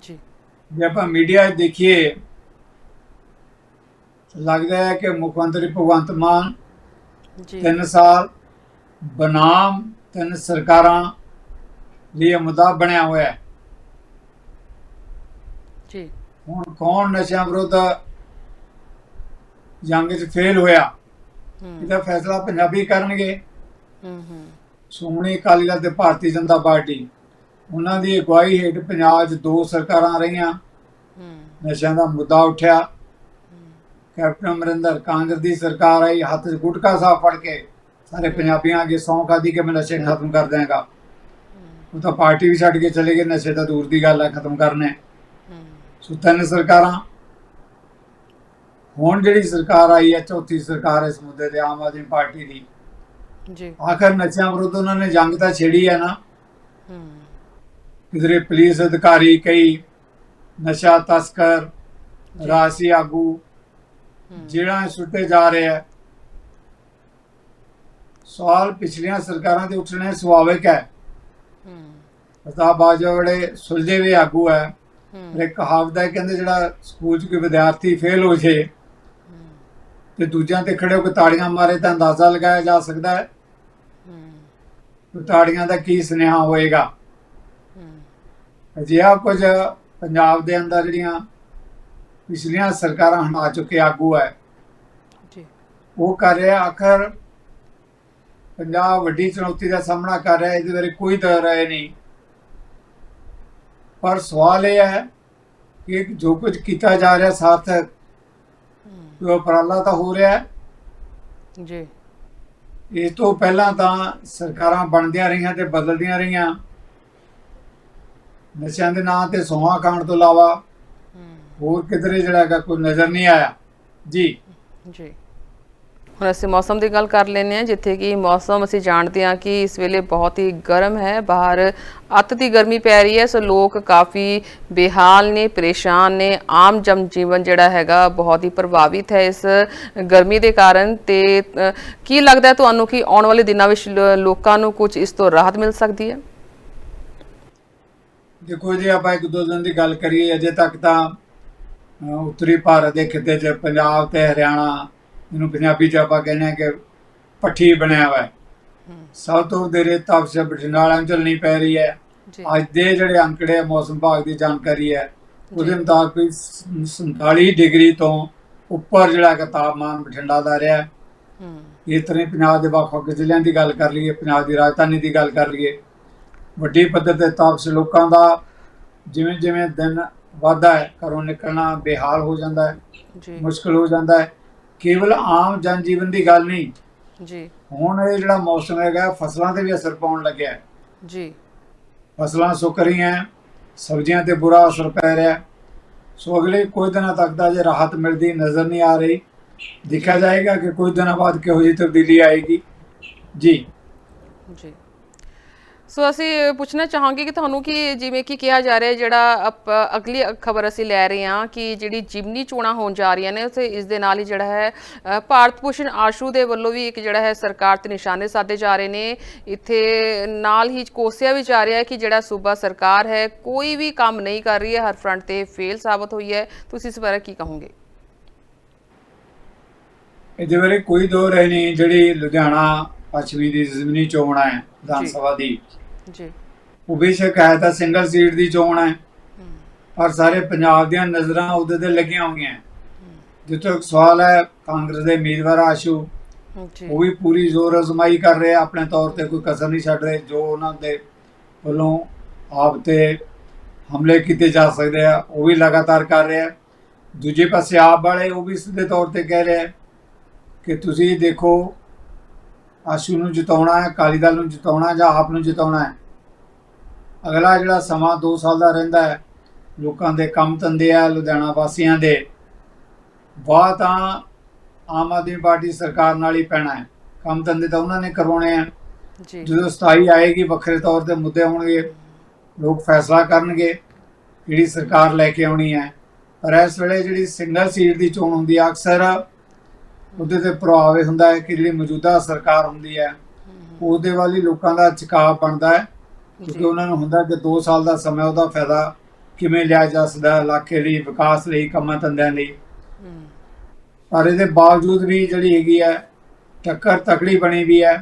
ਜੀ। ਜੇ ਆਪਾਂ ਮੀਡੀਆ ਦੇਖੀਏ ਲੱਗਦਾ ਹੈ ਕਿ ਮੁੱਖ ਮੰਤਰੀ ਭਗਵੰਤ ਮਾਨ ਜੀ। ਤਿੰਨ ਸਾਲ ਬਨਾਮ ਤਿੰਨ ਸਰਕਾਰਾਂ ਲਈ ਮੁੱਦਾ ਬਣਿਆ ਹੋਇਆ ਹੈ। ਹੁਣ ਕੌਣ ਨਸ਼ਿਆਂ ਵਿਰੁੱਧ ਜੰਗ 'ਚ ਫੇਲ ਹੋਇਆ? ਇਹਦਾ ਫੈਸਲਾ ਪੰਜਾਬੀ ਕਰਨਗੇ। ਹੂੰ ਹੂੰ। ਸ਼੍ਰੋਮਣੀ ਅਕਾਲੀ ਦਲ ਤੇ ਭਾਰਤੀ ਜਨਤਾ ਪਾਰਟੀ। ਉਹਨਾਂ ਦੀ ਅਗਵਾਈ ਹੇਠ ਪੰਜਾਬ 'ਚ ਦੋ ਸਰਕਾਰਾਂ ਰਹੀਆਂ। ਹੂੰ। ਨਸ਼ਿਆਂ ਦਾ ਮੁੱਦਾ ਉੱਠਿਆ। ਕੈਪਟਨ ਅਮਰਿੰਦਰ ਕਾਂਗਰਸ ਦੀ ਸਰਕਾਰ ਆਈ ਹੱਥ 'ਚ ਗੁਟਕਾ ਸਾਹਿਬ ਫੜ ਕੇ ਸਾਰੇ ਪੰਜਾਬੀਆਂ ਅੱਗੇ ਸੌਂ ਖਾਦੀ ਕਿ ਮੈਂ ਨਸ਼ੇ ਖਤਮ ਕਰ ਦਿਆਂਗਾ। ਉਹ ਤਾਂ ਪਾਰਟੀ ਵੀ ਛੱਡ ਕੇ ਚਲੇ ਗਏ ਨਸ਼ੇ ਤਾਂ ਦੂਰ ਦੀ ਗੱਲ ਹੈ ਖਤਮ ਕਰਨੇ। ਸੋ ਤਿੰਨ ਸਰਕਾਰਾਂ। ਹੁਣ ਜਿਹੜੀ ਸਰਕਾਰ ਆਈ ਹੈ ਚੌਥੀ ਸਰਕਾਰ ਇਸ ਮੁੱਦੇ ਤੇ ਆਮ ਆਦਮੀ ਪਾਰਟੀ ਦੀ। ਜੀ। ਆਖਰ ਨਸ਼ਿਆਂ ਵਿਰੁੱਧ ਉਹਨਾਂ ਨੇ ਜੰਗ ਤਾਂ ਛੇੜੀ ਹੈ ਨਾ। ਹੂੰ। ਕਿਧਰੇ ਪੁਲਿਸ ਅਧਿਕਾਰੀ ਕਈ ਨਸ਼ਾ ਤਸਕਰ ਰਾਸੀ ਆਗੂ ਜਿਹੜਾ ਸੁੱਟੇ ਜਾ ਰਹੇ ਹੈ। ਸਵਾਲ ਪਿਛਲੀਆਂ ਸਰਕਾਰਾਂ ਦੇ ਉੱਠਣੇ ਸੁਭਾਵਿਕ ਹੈ। ਹੂੰ। ਪ੍ਰਤਾਪ ਬਾਜਵਾ ਬੜੇ ਸੁਲਝੇ ਹੋਏ ਆਗੂ ਹੈ ਹੂੰ ਪਰ ਇੱਕ ਕਹਾਵਤ ਹੈ ਕਹਿੰਦੇ ਜਿਹੜਾ ਸਕੂਲ 'ਚ ਕੋਈ ਵਿਦਿਆਰਥੀ ਫੇਲ ਹੋ ਜੇ ਤੇ ਦੂਜਿਆਂ ਤੇ ਖੜੇ ਹੋ ਕੇ ਤਾੜੀਆਂ ਮਾਰੇ ਤਾਂ ਅੰਦਾਜ਼ਾ ਲਗਾਇਆ ਜਾ ਸਕਦਾ ਹੈ। ਤਾੜੀਆਂ ਦਾ ਕੀ ਸੁਨੇਹਾ ਹੋਏਗਾ? ਹੂੰ। ਅਜਿਹਾ ਕੁਝ ਪੰਜਾਬ ਦੇ ਅੰਦਰ ਜਿਹੜੀਆਂ ਪਿਛਲੀਆਂ ਸਰਕਾਰਾਂ ਹਟਾ ਚੁੱਕੇ ਆਗੂ ਹੈ। ਜੀ। ਉਹ ਕਰ ਰਿਹਾ ਆਖਰ ਪੰਜਾਬ ਵੱਡੀ ਚੁਣੌਤੀ ਦਾ ਸਾਹਮਣਾ ਕਰ ਰਿਹਾ ਇਹਦੇ ਬਾਰੇ ਕੋਈ ਤਾਂ ਰਾਏ ਨਹੀਂ। ਪਰ ਸਵਾਲ ਇਹ ਹੈ ਕਿ ਜੋ ਕੁਝ ਕੀਤਾ ਜਾ ਰਿਹਾ ਸਾਰਥਕ ਉਹ ਉਪਰਾਲਾ ਤਾਂ ਹੋ ਰਿਹਾ ਹੈ। ਜੀ। ਇਸ ਤੋਂ ਪਹਿਲਾਂ ਤਾਂ ਸਰਕਾਰਾਂ ਬਣਦੀਆਂ ਰਹੀਆਂ ਤੇ ਬਦਲਦੀਆਂ ਰਹੀਆਂ। ਨਸ਼ਿਆਂ ਦੇ ਨਾਂ ਤੇ ਸੋਹਾ ਖਾਣ ਤੋਂ ਇਲਾਵਾ ਹੋਰ ਕਿਧਰੇ ਜਿਹੜਾ ਹੈਗਾ ਕੋਈ ਨਜ਼ਰ ਨਹੀਂ ਆਇਆ। ਜੀ। ਜੀ। ਹੁਣ ਅਸੀਂ ਮੌਸਮ ਦੀ ਗੱਲ ਕਰ ਲੈਂਦੇ ਹਾਂ, ਜਿੱਥੇ ਕਿ ਮੌਸਮ ਅਸੀਂ ਜਾਣਦੇ ਹਾਂ ਕਿ ਇਸ ਵੇਲੇ ਬਹੁਤ ਹੀ ਗਰਮ ਹੈ, ਬਾਹਰ ਅੱਤ ਦੀ ਗਰਮੀ ਪੈ ਰਹੀ ਹੈ, ਸੋ ਲੋਕ ਕਾਫੀ ਬੇਹਾਲ ਨੇ, ਪਰੇਸ਼ਾਨ ਨੇ, ਆਮ ਜਨ ਜੀਵਨ ਜਿਹੜਾ ਹੈਗਾ ਬਹੁਤ ਹੀ ਪ੍ਰਭਾਵਿਤ ਹੈ ਇਸ ਗਰਮੀ ਦੇ ਕਾਰਨ ਤੇ ਕੀ ਲੱਗਦਾ ਤੁਹਾਨੂੰ ਕਿ ਆਉਣ ਵਾਲੇ ਦਿਨਾਂ ਵਿੱਚ ਲੋਕਾਂ ਨੂੰ ਕੁਝ ਇਸ ਤੋਂ ਰਾਹਤ ਮਿਲ ਸਕਦੀ ਹੈ? ਦੇਖੋ ਜੀ, ਆਪਾਂ ਇੱਕ ਦੋ ਦਿਨ ਦੀ ਗੱਲ ਕਰੀਏ, ਅਜੇ ਤੱਕ ਤਾਂ ਉੱਤਰੀ ਭਾਰਤ ਦੇ ਖਿੱਤੇ 'ਚ ਪੰਜਾਬ ਤੇ ਹਰਿਆਣਾ ਜਿਹਨੂੰ ਪੰਜਾਬੀ 'ਚ ਆਪਾਂ ਕਹਿੰਦੇ ਆ ਕਿ ਪੱਠੀ ਬਣਿਆ ਹੋਇਆ ਹੈ। ਸਭ ਤੋਂ ਵਧੇਰੇ ਤਪਸ਼ ਬਠਿੰਡਾ ਵਾਲਿਆਂ 'ਚ ਚੱਲਣੀ ਪੈ ਰਹੀ ਹੈ। ਅੱਜ ਦੇ ਜਿਹੜੇ ਅੰਕੜੇ ਮੌਸਮ ਵਿਭਾਗ ਦੀ ਜਾਣਕਾਰੀ ਹੈ ਉਹਦੇ ਮੁਤਾਬਕ ਵੀ 47 ਡਿਗਰੀ ਤੋਂ ਉੱਪਰ ਜਿਹੜਾ ਕਿ ਤਾਪਮਾਨ ਬਠਿੰਡਾ ਦਾ ਰਿਹਾ ਇਸ ਤਰ੍ਹਾਂ ਪੰਜਾਬ ਦੇ ਵੱਖ-ਵੱਖ ਜ਼ਿਲ੍ਹਿਆਂ ਦੀ ਗੱਲ ਕਰ ਲਈਏ ਪੰਜਾਬ ਦੀ ਰਾਜਧਾਨੀ ਦੀ ਗੱਲ ਕਰ ਲਈਏ ਵੱਡੀ ਪੱਧਰ ਤੇ ਤਾਪਸ ਲੋਕਾਂ ਦਾ ਜਿਵੇਂ ਜਿਵੇਂ ਦਿਨ ਵਧਦਾ ਹੈ ਘਰੋਂ ਨਿਕਲਣਾ ਬੇਹਾਲ ਹੋ ਜਾਂਦਾ ਹੈ ਜੀ। ਮੁਸ਼ਕਲ ਹੋ ਜਾਂਦਾ ਹੈ ਕੇਵਲ ਆਮ ਜਨ ਜੀਵਨ ਦੀ ਗੱਲ ਨਹੀਂ। ਜੀ। ਹੁਣ ਇਹ ਜਿਹੜਾ ਮੌਸਮ ਹੈਗਾ ਫਸਲਾਂ ਤੇ ਵੀ ਅਸਰ ਪਾਉਣ ਲੱਗਿਆ ਜੀ। ਫਸਲਾਂ ਸੁੱਕ ਰਹੀਆਂ ਸਬਜ਼ੀਆਂ ਤੇ ਬੁਰਾ ਅਸਰ ਪੈ ਰਿਹਾ। ਸੋ ਅਗਲੇ ਕੁਝ ਦਿਨਾਂ ਤੱਕ ਦਾ ਜੇ ਰਾਹਤ ਮਿਲਦੀ ਨਜ਼ਰ ਨਹੀਂ ਆ ਰਹੀ ਦੇਖਿਆ ਜਾਏਗਾ ਕਿ ਕੁਝ ਦਿਨਾਂ ਬਾਅਦ ਕਿਹੋ ਜਿਹੀ ਤਬਦੀਲੀ ਆਏਗੀ। ਜੀ। ਜੀ। ਸੋ ਅਸੀਂ ਪੁੱਛਣਾ ਚਾਹਾਂਗੇ ਕਿ ਤੁਹਾਨੂੰ ਕਿ ਜਿਵੇਂ ਕਿ ਕਿਹਾ ਜਾ ਰਿਹਾ ਜਿਹੜਾ ਅਗਲੀ ਖਬਰ ਅਸੀਂ ਲੈ ਰਹੇ ਹਾਂ ਕਿ ਜਿਹੜੀ ਜਿਮਨੀ ਚੋਣਾਂ ਹੋਣ ਜਾ ਰਹੀਆਂ ਨੇ ਉਸੇ ਇਸ ਦੇ ਨਾਲ ਹੀ ਜਿਹੜਾ ਹੈ ਭਾਰਤ ਭੂਸ਼ਣ ਆਸ਼ੂ ਦੇ ਵੱਲੋਂ ਵੀ ਇੱਕ ਜਿਹੜਾ ਹੈ ਸਰਕਾਰ ਤੇ ਨਿਸ਼ਾਨੇ ਸਾਧੇ ਜਾ ਰਹੇ ਨੇ। ਇੱਥੇ ਨਾਲ ਹੀ ਕੋਸਿਆ ਵੀ ਜਾ ਰਿਹਾ ਹੈ ਕਿ ਜਿਹੜਾ ਸੂਬਾ ਸਰਕਾਰ ਹੈ ਕੋਈ ਵੀ ਕੰਮ ਨਹੀਂ ਕਰ ਰਹੀ ਹੈ ਹਰ ਫਰੰਟ ਤੇ ਫੇਲ ਸਾਬਤ ਹੋਈ ਹੈ। ਤੁਸੀਂ ਇਸ ਬਾਰੇ ਕੀ ਕਹੋਗੇ? ਇਹਦੇ ਬਾਰੇ ਕੋਈ ਦੋ ਰਹਿ ਨਹੀਂ ਜਿਹੜੀ ਲੁਧਿਆਣਾ ਪੱਛਮੀ ਦੀ ਜ਼ਮੀਨੀ ਚੋਣ ਹੈ ਵਿਧਾਨ। ਸਭਾ ਦੀ। ਜੀ। ਉਹ ਬੇਸ਼ੱਕ ਹੈ ਤਾਂ ਸਿੰਗਲ ਸੀਟ ਦੀ ਚੋਣ ਹੈ। ਪਰ ਸਾਰੇ ਪੰਜਾਬ ਦੀਆਂ ਨਜ਼ਰਾਂ ਉਹਦੇ ਤੇ ਲੱਗੀਆਂ ਹੋਈਆਂ ਜਿੱਥੇ ਇੱਕ ਸਵਾਲ ਹੈ ਕਾਂਗਰਸ ਦੇ ਉਮੀਦਵਾਰ ਆਸ਼ੂ ਉਹ ਵੀ ਪੂਰੀ ਜ਼ੋਰ ਅਜ਼ਮਾਈ ਕਰ ਰਹੇ ਆਪਣੇ ਤੌਰ ਤੇ ਕੋਈ ਕਸਰ ਨਹੀਂ ਛੱਡ ਰਹੇ ਜੋ ਉਹਨਾਂ ਦੇ ਵੱਲੋਂ ਆਪ ਤੇ ਹਮਲੇ ਕੀਤੇ ਜਾ ਸਕਦੇ ਆ ਉਹ ਵੀ ਲਗਾਤਾਰ ਕਰ ਰਹੇ ਆ ਦੂਜੇ ਪਾਸੇ ਆਪ ਵਾਲੇ ਉਹ ਵੀ ਸਿੱਧੇ ਤੌਰ ਤੇ ਕਹਿ ਰਹੇ ਆ ਕਿ ਤੁਸੀਂ ਦੇਖੋ ਆਸ਼ੂ ਨੂੰ ਜਿਤਾਉਣਾ ਹੈ ਅਕਾਲੀ ਦਲ ਨੂੰ ਜਿਤਾਉਣਾ ਜਾਂ ਆਪ ਨੂੰ ਜਿਤਾਉਣਾ ਹੈ। ਅਗਲਾ ਜਿਹੜਾ ਸਮਾਂ 2 ਸਾਲ ਦਾ ਰਹਿੰਦਾ ਹੈ ਲੋਕਾਂ ਦੇ ਕੰਮ ਧੰਦੇ ਆ ਲੁਧਿਆਣਾ ਵਾਸੀਆਂ ਦੇ ਵਾਹ ਤਾਂ ਆਮ ਆਦਮੀ ਪਾਰਟੀ ਸਰਕਾਰ ਨਾਲ ਹੀ ਪੈਣਾ ਹੈ। ਕੰਮ ਧੰਦੇ ਤਾਂ ਉਹਨਾਂ ਨੇ ਕਰਵਾਉਣੇ ਆ। ਜੀ। ਜਦੋਂ ਸਥਾਈ ਆਏਗੀ ਵੱਖਰੇ ਤੌਰ ਤੇ ਮੁੱਦੇ ਹੋਣਗੇ ਲੋਕ ਫੈਸਲਾ ਕਰਨਗੇ ਕਿਹੜੀ ਸਰਕਾਰ ਲੈ ਕੇ ਆਉਣੀ ਹੈ। ਪਰ ਇਸ ਵੇਲੇ ਜਿਹੜੀ ਸਿੰਗਲ ਸੀਟ ਦੀ ਚੋਣ ਹੁੰਦੀ ਹੈ ਅਕਸਰ ਉਹਦੇ ਤੇ ਪ੍ਰਭਾਵ ਇਹ ਹੁੰਦਾ ਹੈ ਕਿ ਜਿਹੜੀ ਮੌਜੂਦਾ ਸਰਕਾਰ ਹੁੰਦੀ ਹੈ ਉਹਦੇ ਵਾਲੀ ਲੋਕਾਂ ਦਾ ਝੁਕਾਅ ਬਣਦਾ ਹੈ। ਕਿਉਂਕਿ ਉਹਨਾਂ ਨੂੰ ਹੁੰਦਾ ਕਿ 2 ਸਾਲ ਦਾ ਸਮਾਂ ਉਹਦਾ ਫਾਇਦਾ ਕਿਵੇਂ ਲਿਆ ਜਾ ਸਕਦਾ ਇਲਾਕੇ ਲਈ ਵਿਕਾਸ ਲਈ ਕੰਮਾਂ ਧੰਦਿਆਂ ਲਈ। ਪਰ ਇਹਦੇ ਬਾਵਜੂਦ ਵੀ ਜਿਹੜੀ ਹੈਗੀ ਹੈ ਟੱਕਰ ਤਕੜੀ ਬਣੀ ਵੀ ਹੈ।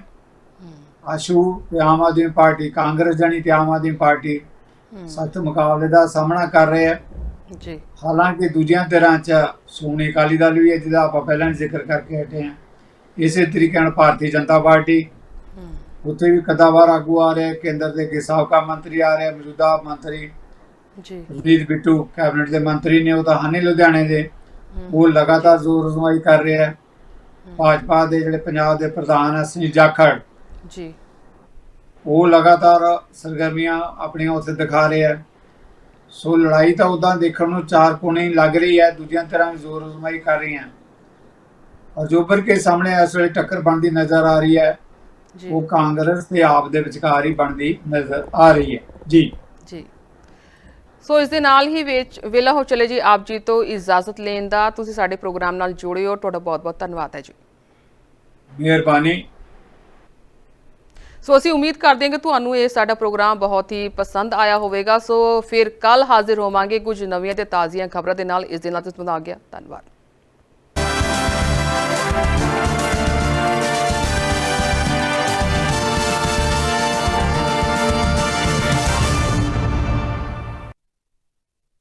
ਆਸ਼ੂ ਤੇ ਆਮ ਆਦਮੀ ਪਾਰਟੀ ਕਾਂਗਰਸ ਜਾਨੀ ਤੇ ਆਮ ਆਦਮੀ ਪਾਰਟੀ ਸਖਤ ਮੁਕਾਬਲੇ ਦਾ ਸਾਹਮਣਾ ਕਰ ਰਹੇ ਹੈ। ਜੀ। ਹਾਲਾਂਕਿ ਦੂਜੀਆਂ ਧਿਰਾਂ 'ਚ ਸੋਨੀ ਅਕਾਲੀ ਦਲ ਵੀ ਹੈ ਜਿਹਦਾ ਆਪਾਂ ਪਹਿਲਾਂ ਜ਼ਿਕਰ ਕਰਕੇ ਹਟੇ ਹਾਂ। ਇਸੇ ਤਰੀਕੇ ਨਾਲ ਭਾਰਤੀ ਜਨਤਾ ਪਾਰਟੀ ਉੱਥੇ ਵੀ ਕਦਾਵਾਰ ਆਗੂ ਆ ਰਹੇ ਕੇਂਦਰ ਦੇ ਕੇ ਸਾਬਕਾ ਮੰਤਰੀ ਆ ਰਹੇ ਮੌਜੂਦਾ ਮੰਤਰੀ ਜੀ। ਰਣਜੀਤ ਬਿੱਟੂ ਕੈਬਨਿਟ ਦੇ ਮੰਤਰੀ ਨੇ ਉਹ ਤਾਂ ਹਨੇ ਲੁਧਿਆਣੇ ਦੇ। ਉਹ ਲਗਾਤਾਰ ਜ਼ੋਰ ਅਜ਼ਮਾਈ ਕਰ ਰਹੇ ਹੈ। ਭਾਜਪਾ ਦੇ ਜਿਹੜੇ ਪੰਜਾਬ ਦੇ ਪ੍ਰਧਾਨ ਹੈ ਸੁਨੀਲ ਜਾਖੜ। ਜੀ। ਉਹ ਲਗਾਤਾਰ ਸਰਗਰਮੀਆਂ ਆਪਣੀਆਂ ਉੱਥੇ ਦਿਖਾ ਰਹੇ ਹੈ। ਸੋ ਲੜਾਈ ਤਾਂ ਉਦਾਂ ਦੇਖਣ ਨੂੰ ਚਾਰ ਕੋਨੇ ਹੀ ਲੱਗ ਰਹੀ ਹੈ ਦੂਜੀਆਂ ਤਰ੍ਹਾਂ ਵੀ ਜ਼ੋਰ ਅਜ਼ਮਾਈ ਕਰ ਰਹੀਆਂ। ਔਰ ਜੋ ਉੱਭਰ ਕੇ ਸਾਹਮਣੇ ਇਸ ਵੇਲੇ ਟੱਕਰ ਬਣਦੀ ਨਜ਼ਰ ਆ ਰਹੀ ਹੈ ਉਹ ਕਾਂਗਰਸ ਤੇ ਆਪ ਦੇ ਵਿਚਕਾਰ ਹੀ ਬਣਦੀ ਨਜ਼ਰ ਆ ਰਹੀ ਹੈ। ਜੀ। ਜੀ। ਸੋ ਇਸ ਦੇ ਨਾਲ ਹੀ ਵਿੱਚ ਵੇਲਾ ਹੋ ਚਲੇ ਜੀ ਆਪ ਜੀ ਤੋਂ ਇਜਾਜ਼ਤ ਲੈਣ ਦਾ। ਤੁਸੀਂ ਸਾਡੇ ਪ੍ਰੋਗਰਾਮ ਨਾਲ ਜੁੜਿਓ ਤੁਹਾਡਾ ਬਹੁਤ ਬਹੁਤ ਧੰਨਵਾਦ ਹੈ ਜੀ। ਮਿਹਰਬਾਨੀ। ਸੋ ਅਸੀਂ ਉਮੀਦ ਕਰਦੇ ਹਾਂ ਕਿ ਤੁਹਾਨੂੰ ਇਹ ਸਾਡਾ ਪ੍ਰੋਗਰਾਮ ਬਹੁਤ ਹੀ ਪਸੰਦ ਆਇਆ ਹੋਵੇਗਾ। ਸੋ ਫਿਰ ਕੱਲ ਹਾਜ਼ਰ ਹੋਵਾਂਗੇ ਕੁਝ ਨਵੀਆਂ ਤੇ ਤਾਜ਼ੀਆਂ ਖਬਰਾਂ ਦੇ ਨਾਲ। ਇਸ ਦੇ ਨਾਲ ਤੁਹਾਨੂੰ ਆ ਗਿਆ। ਧੰਨਵਾਦ।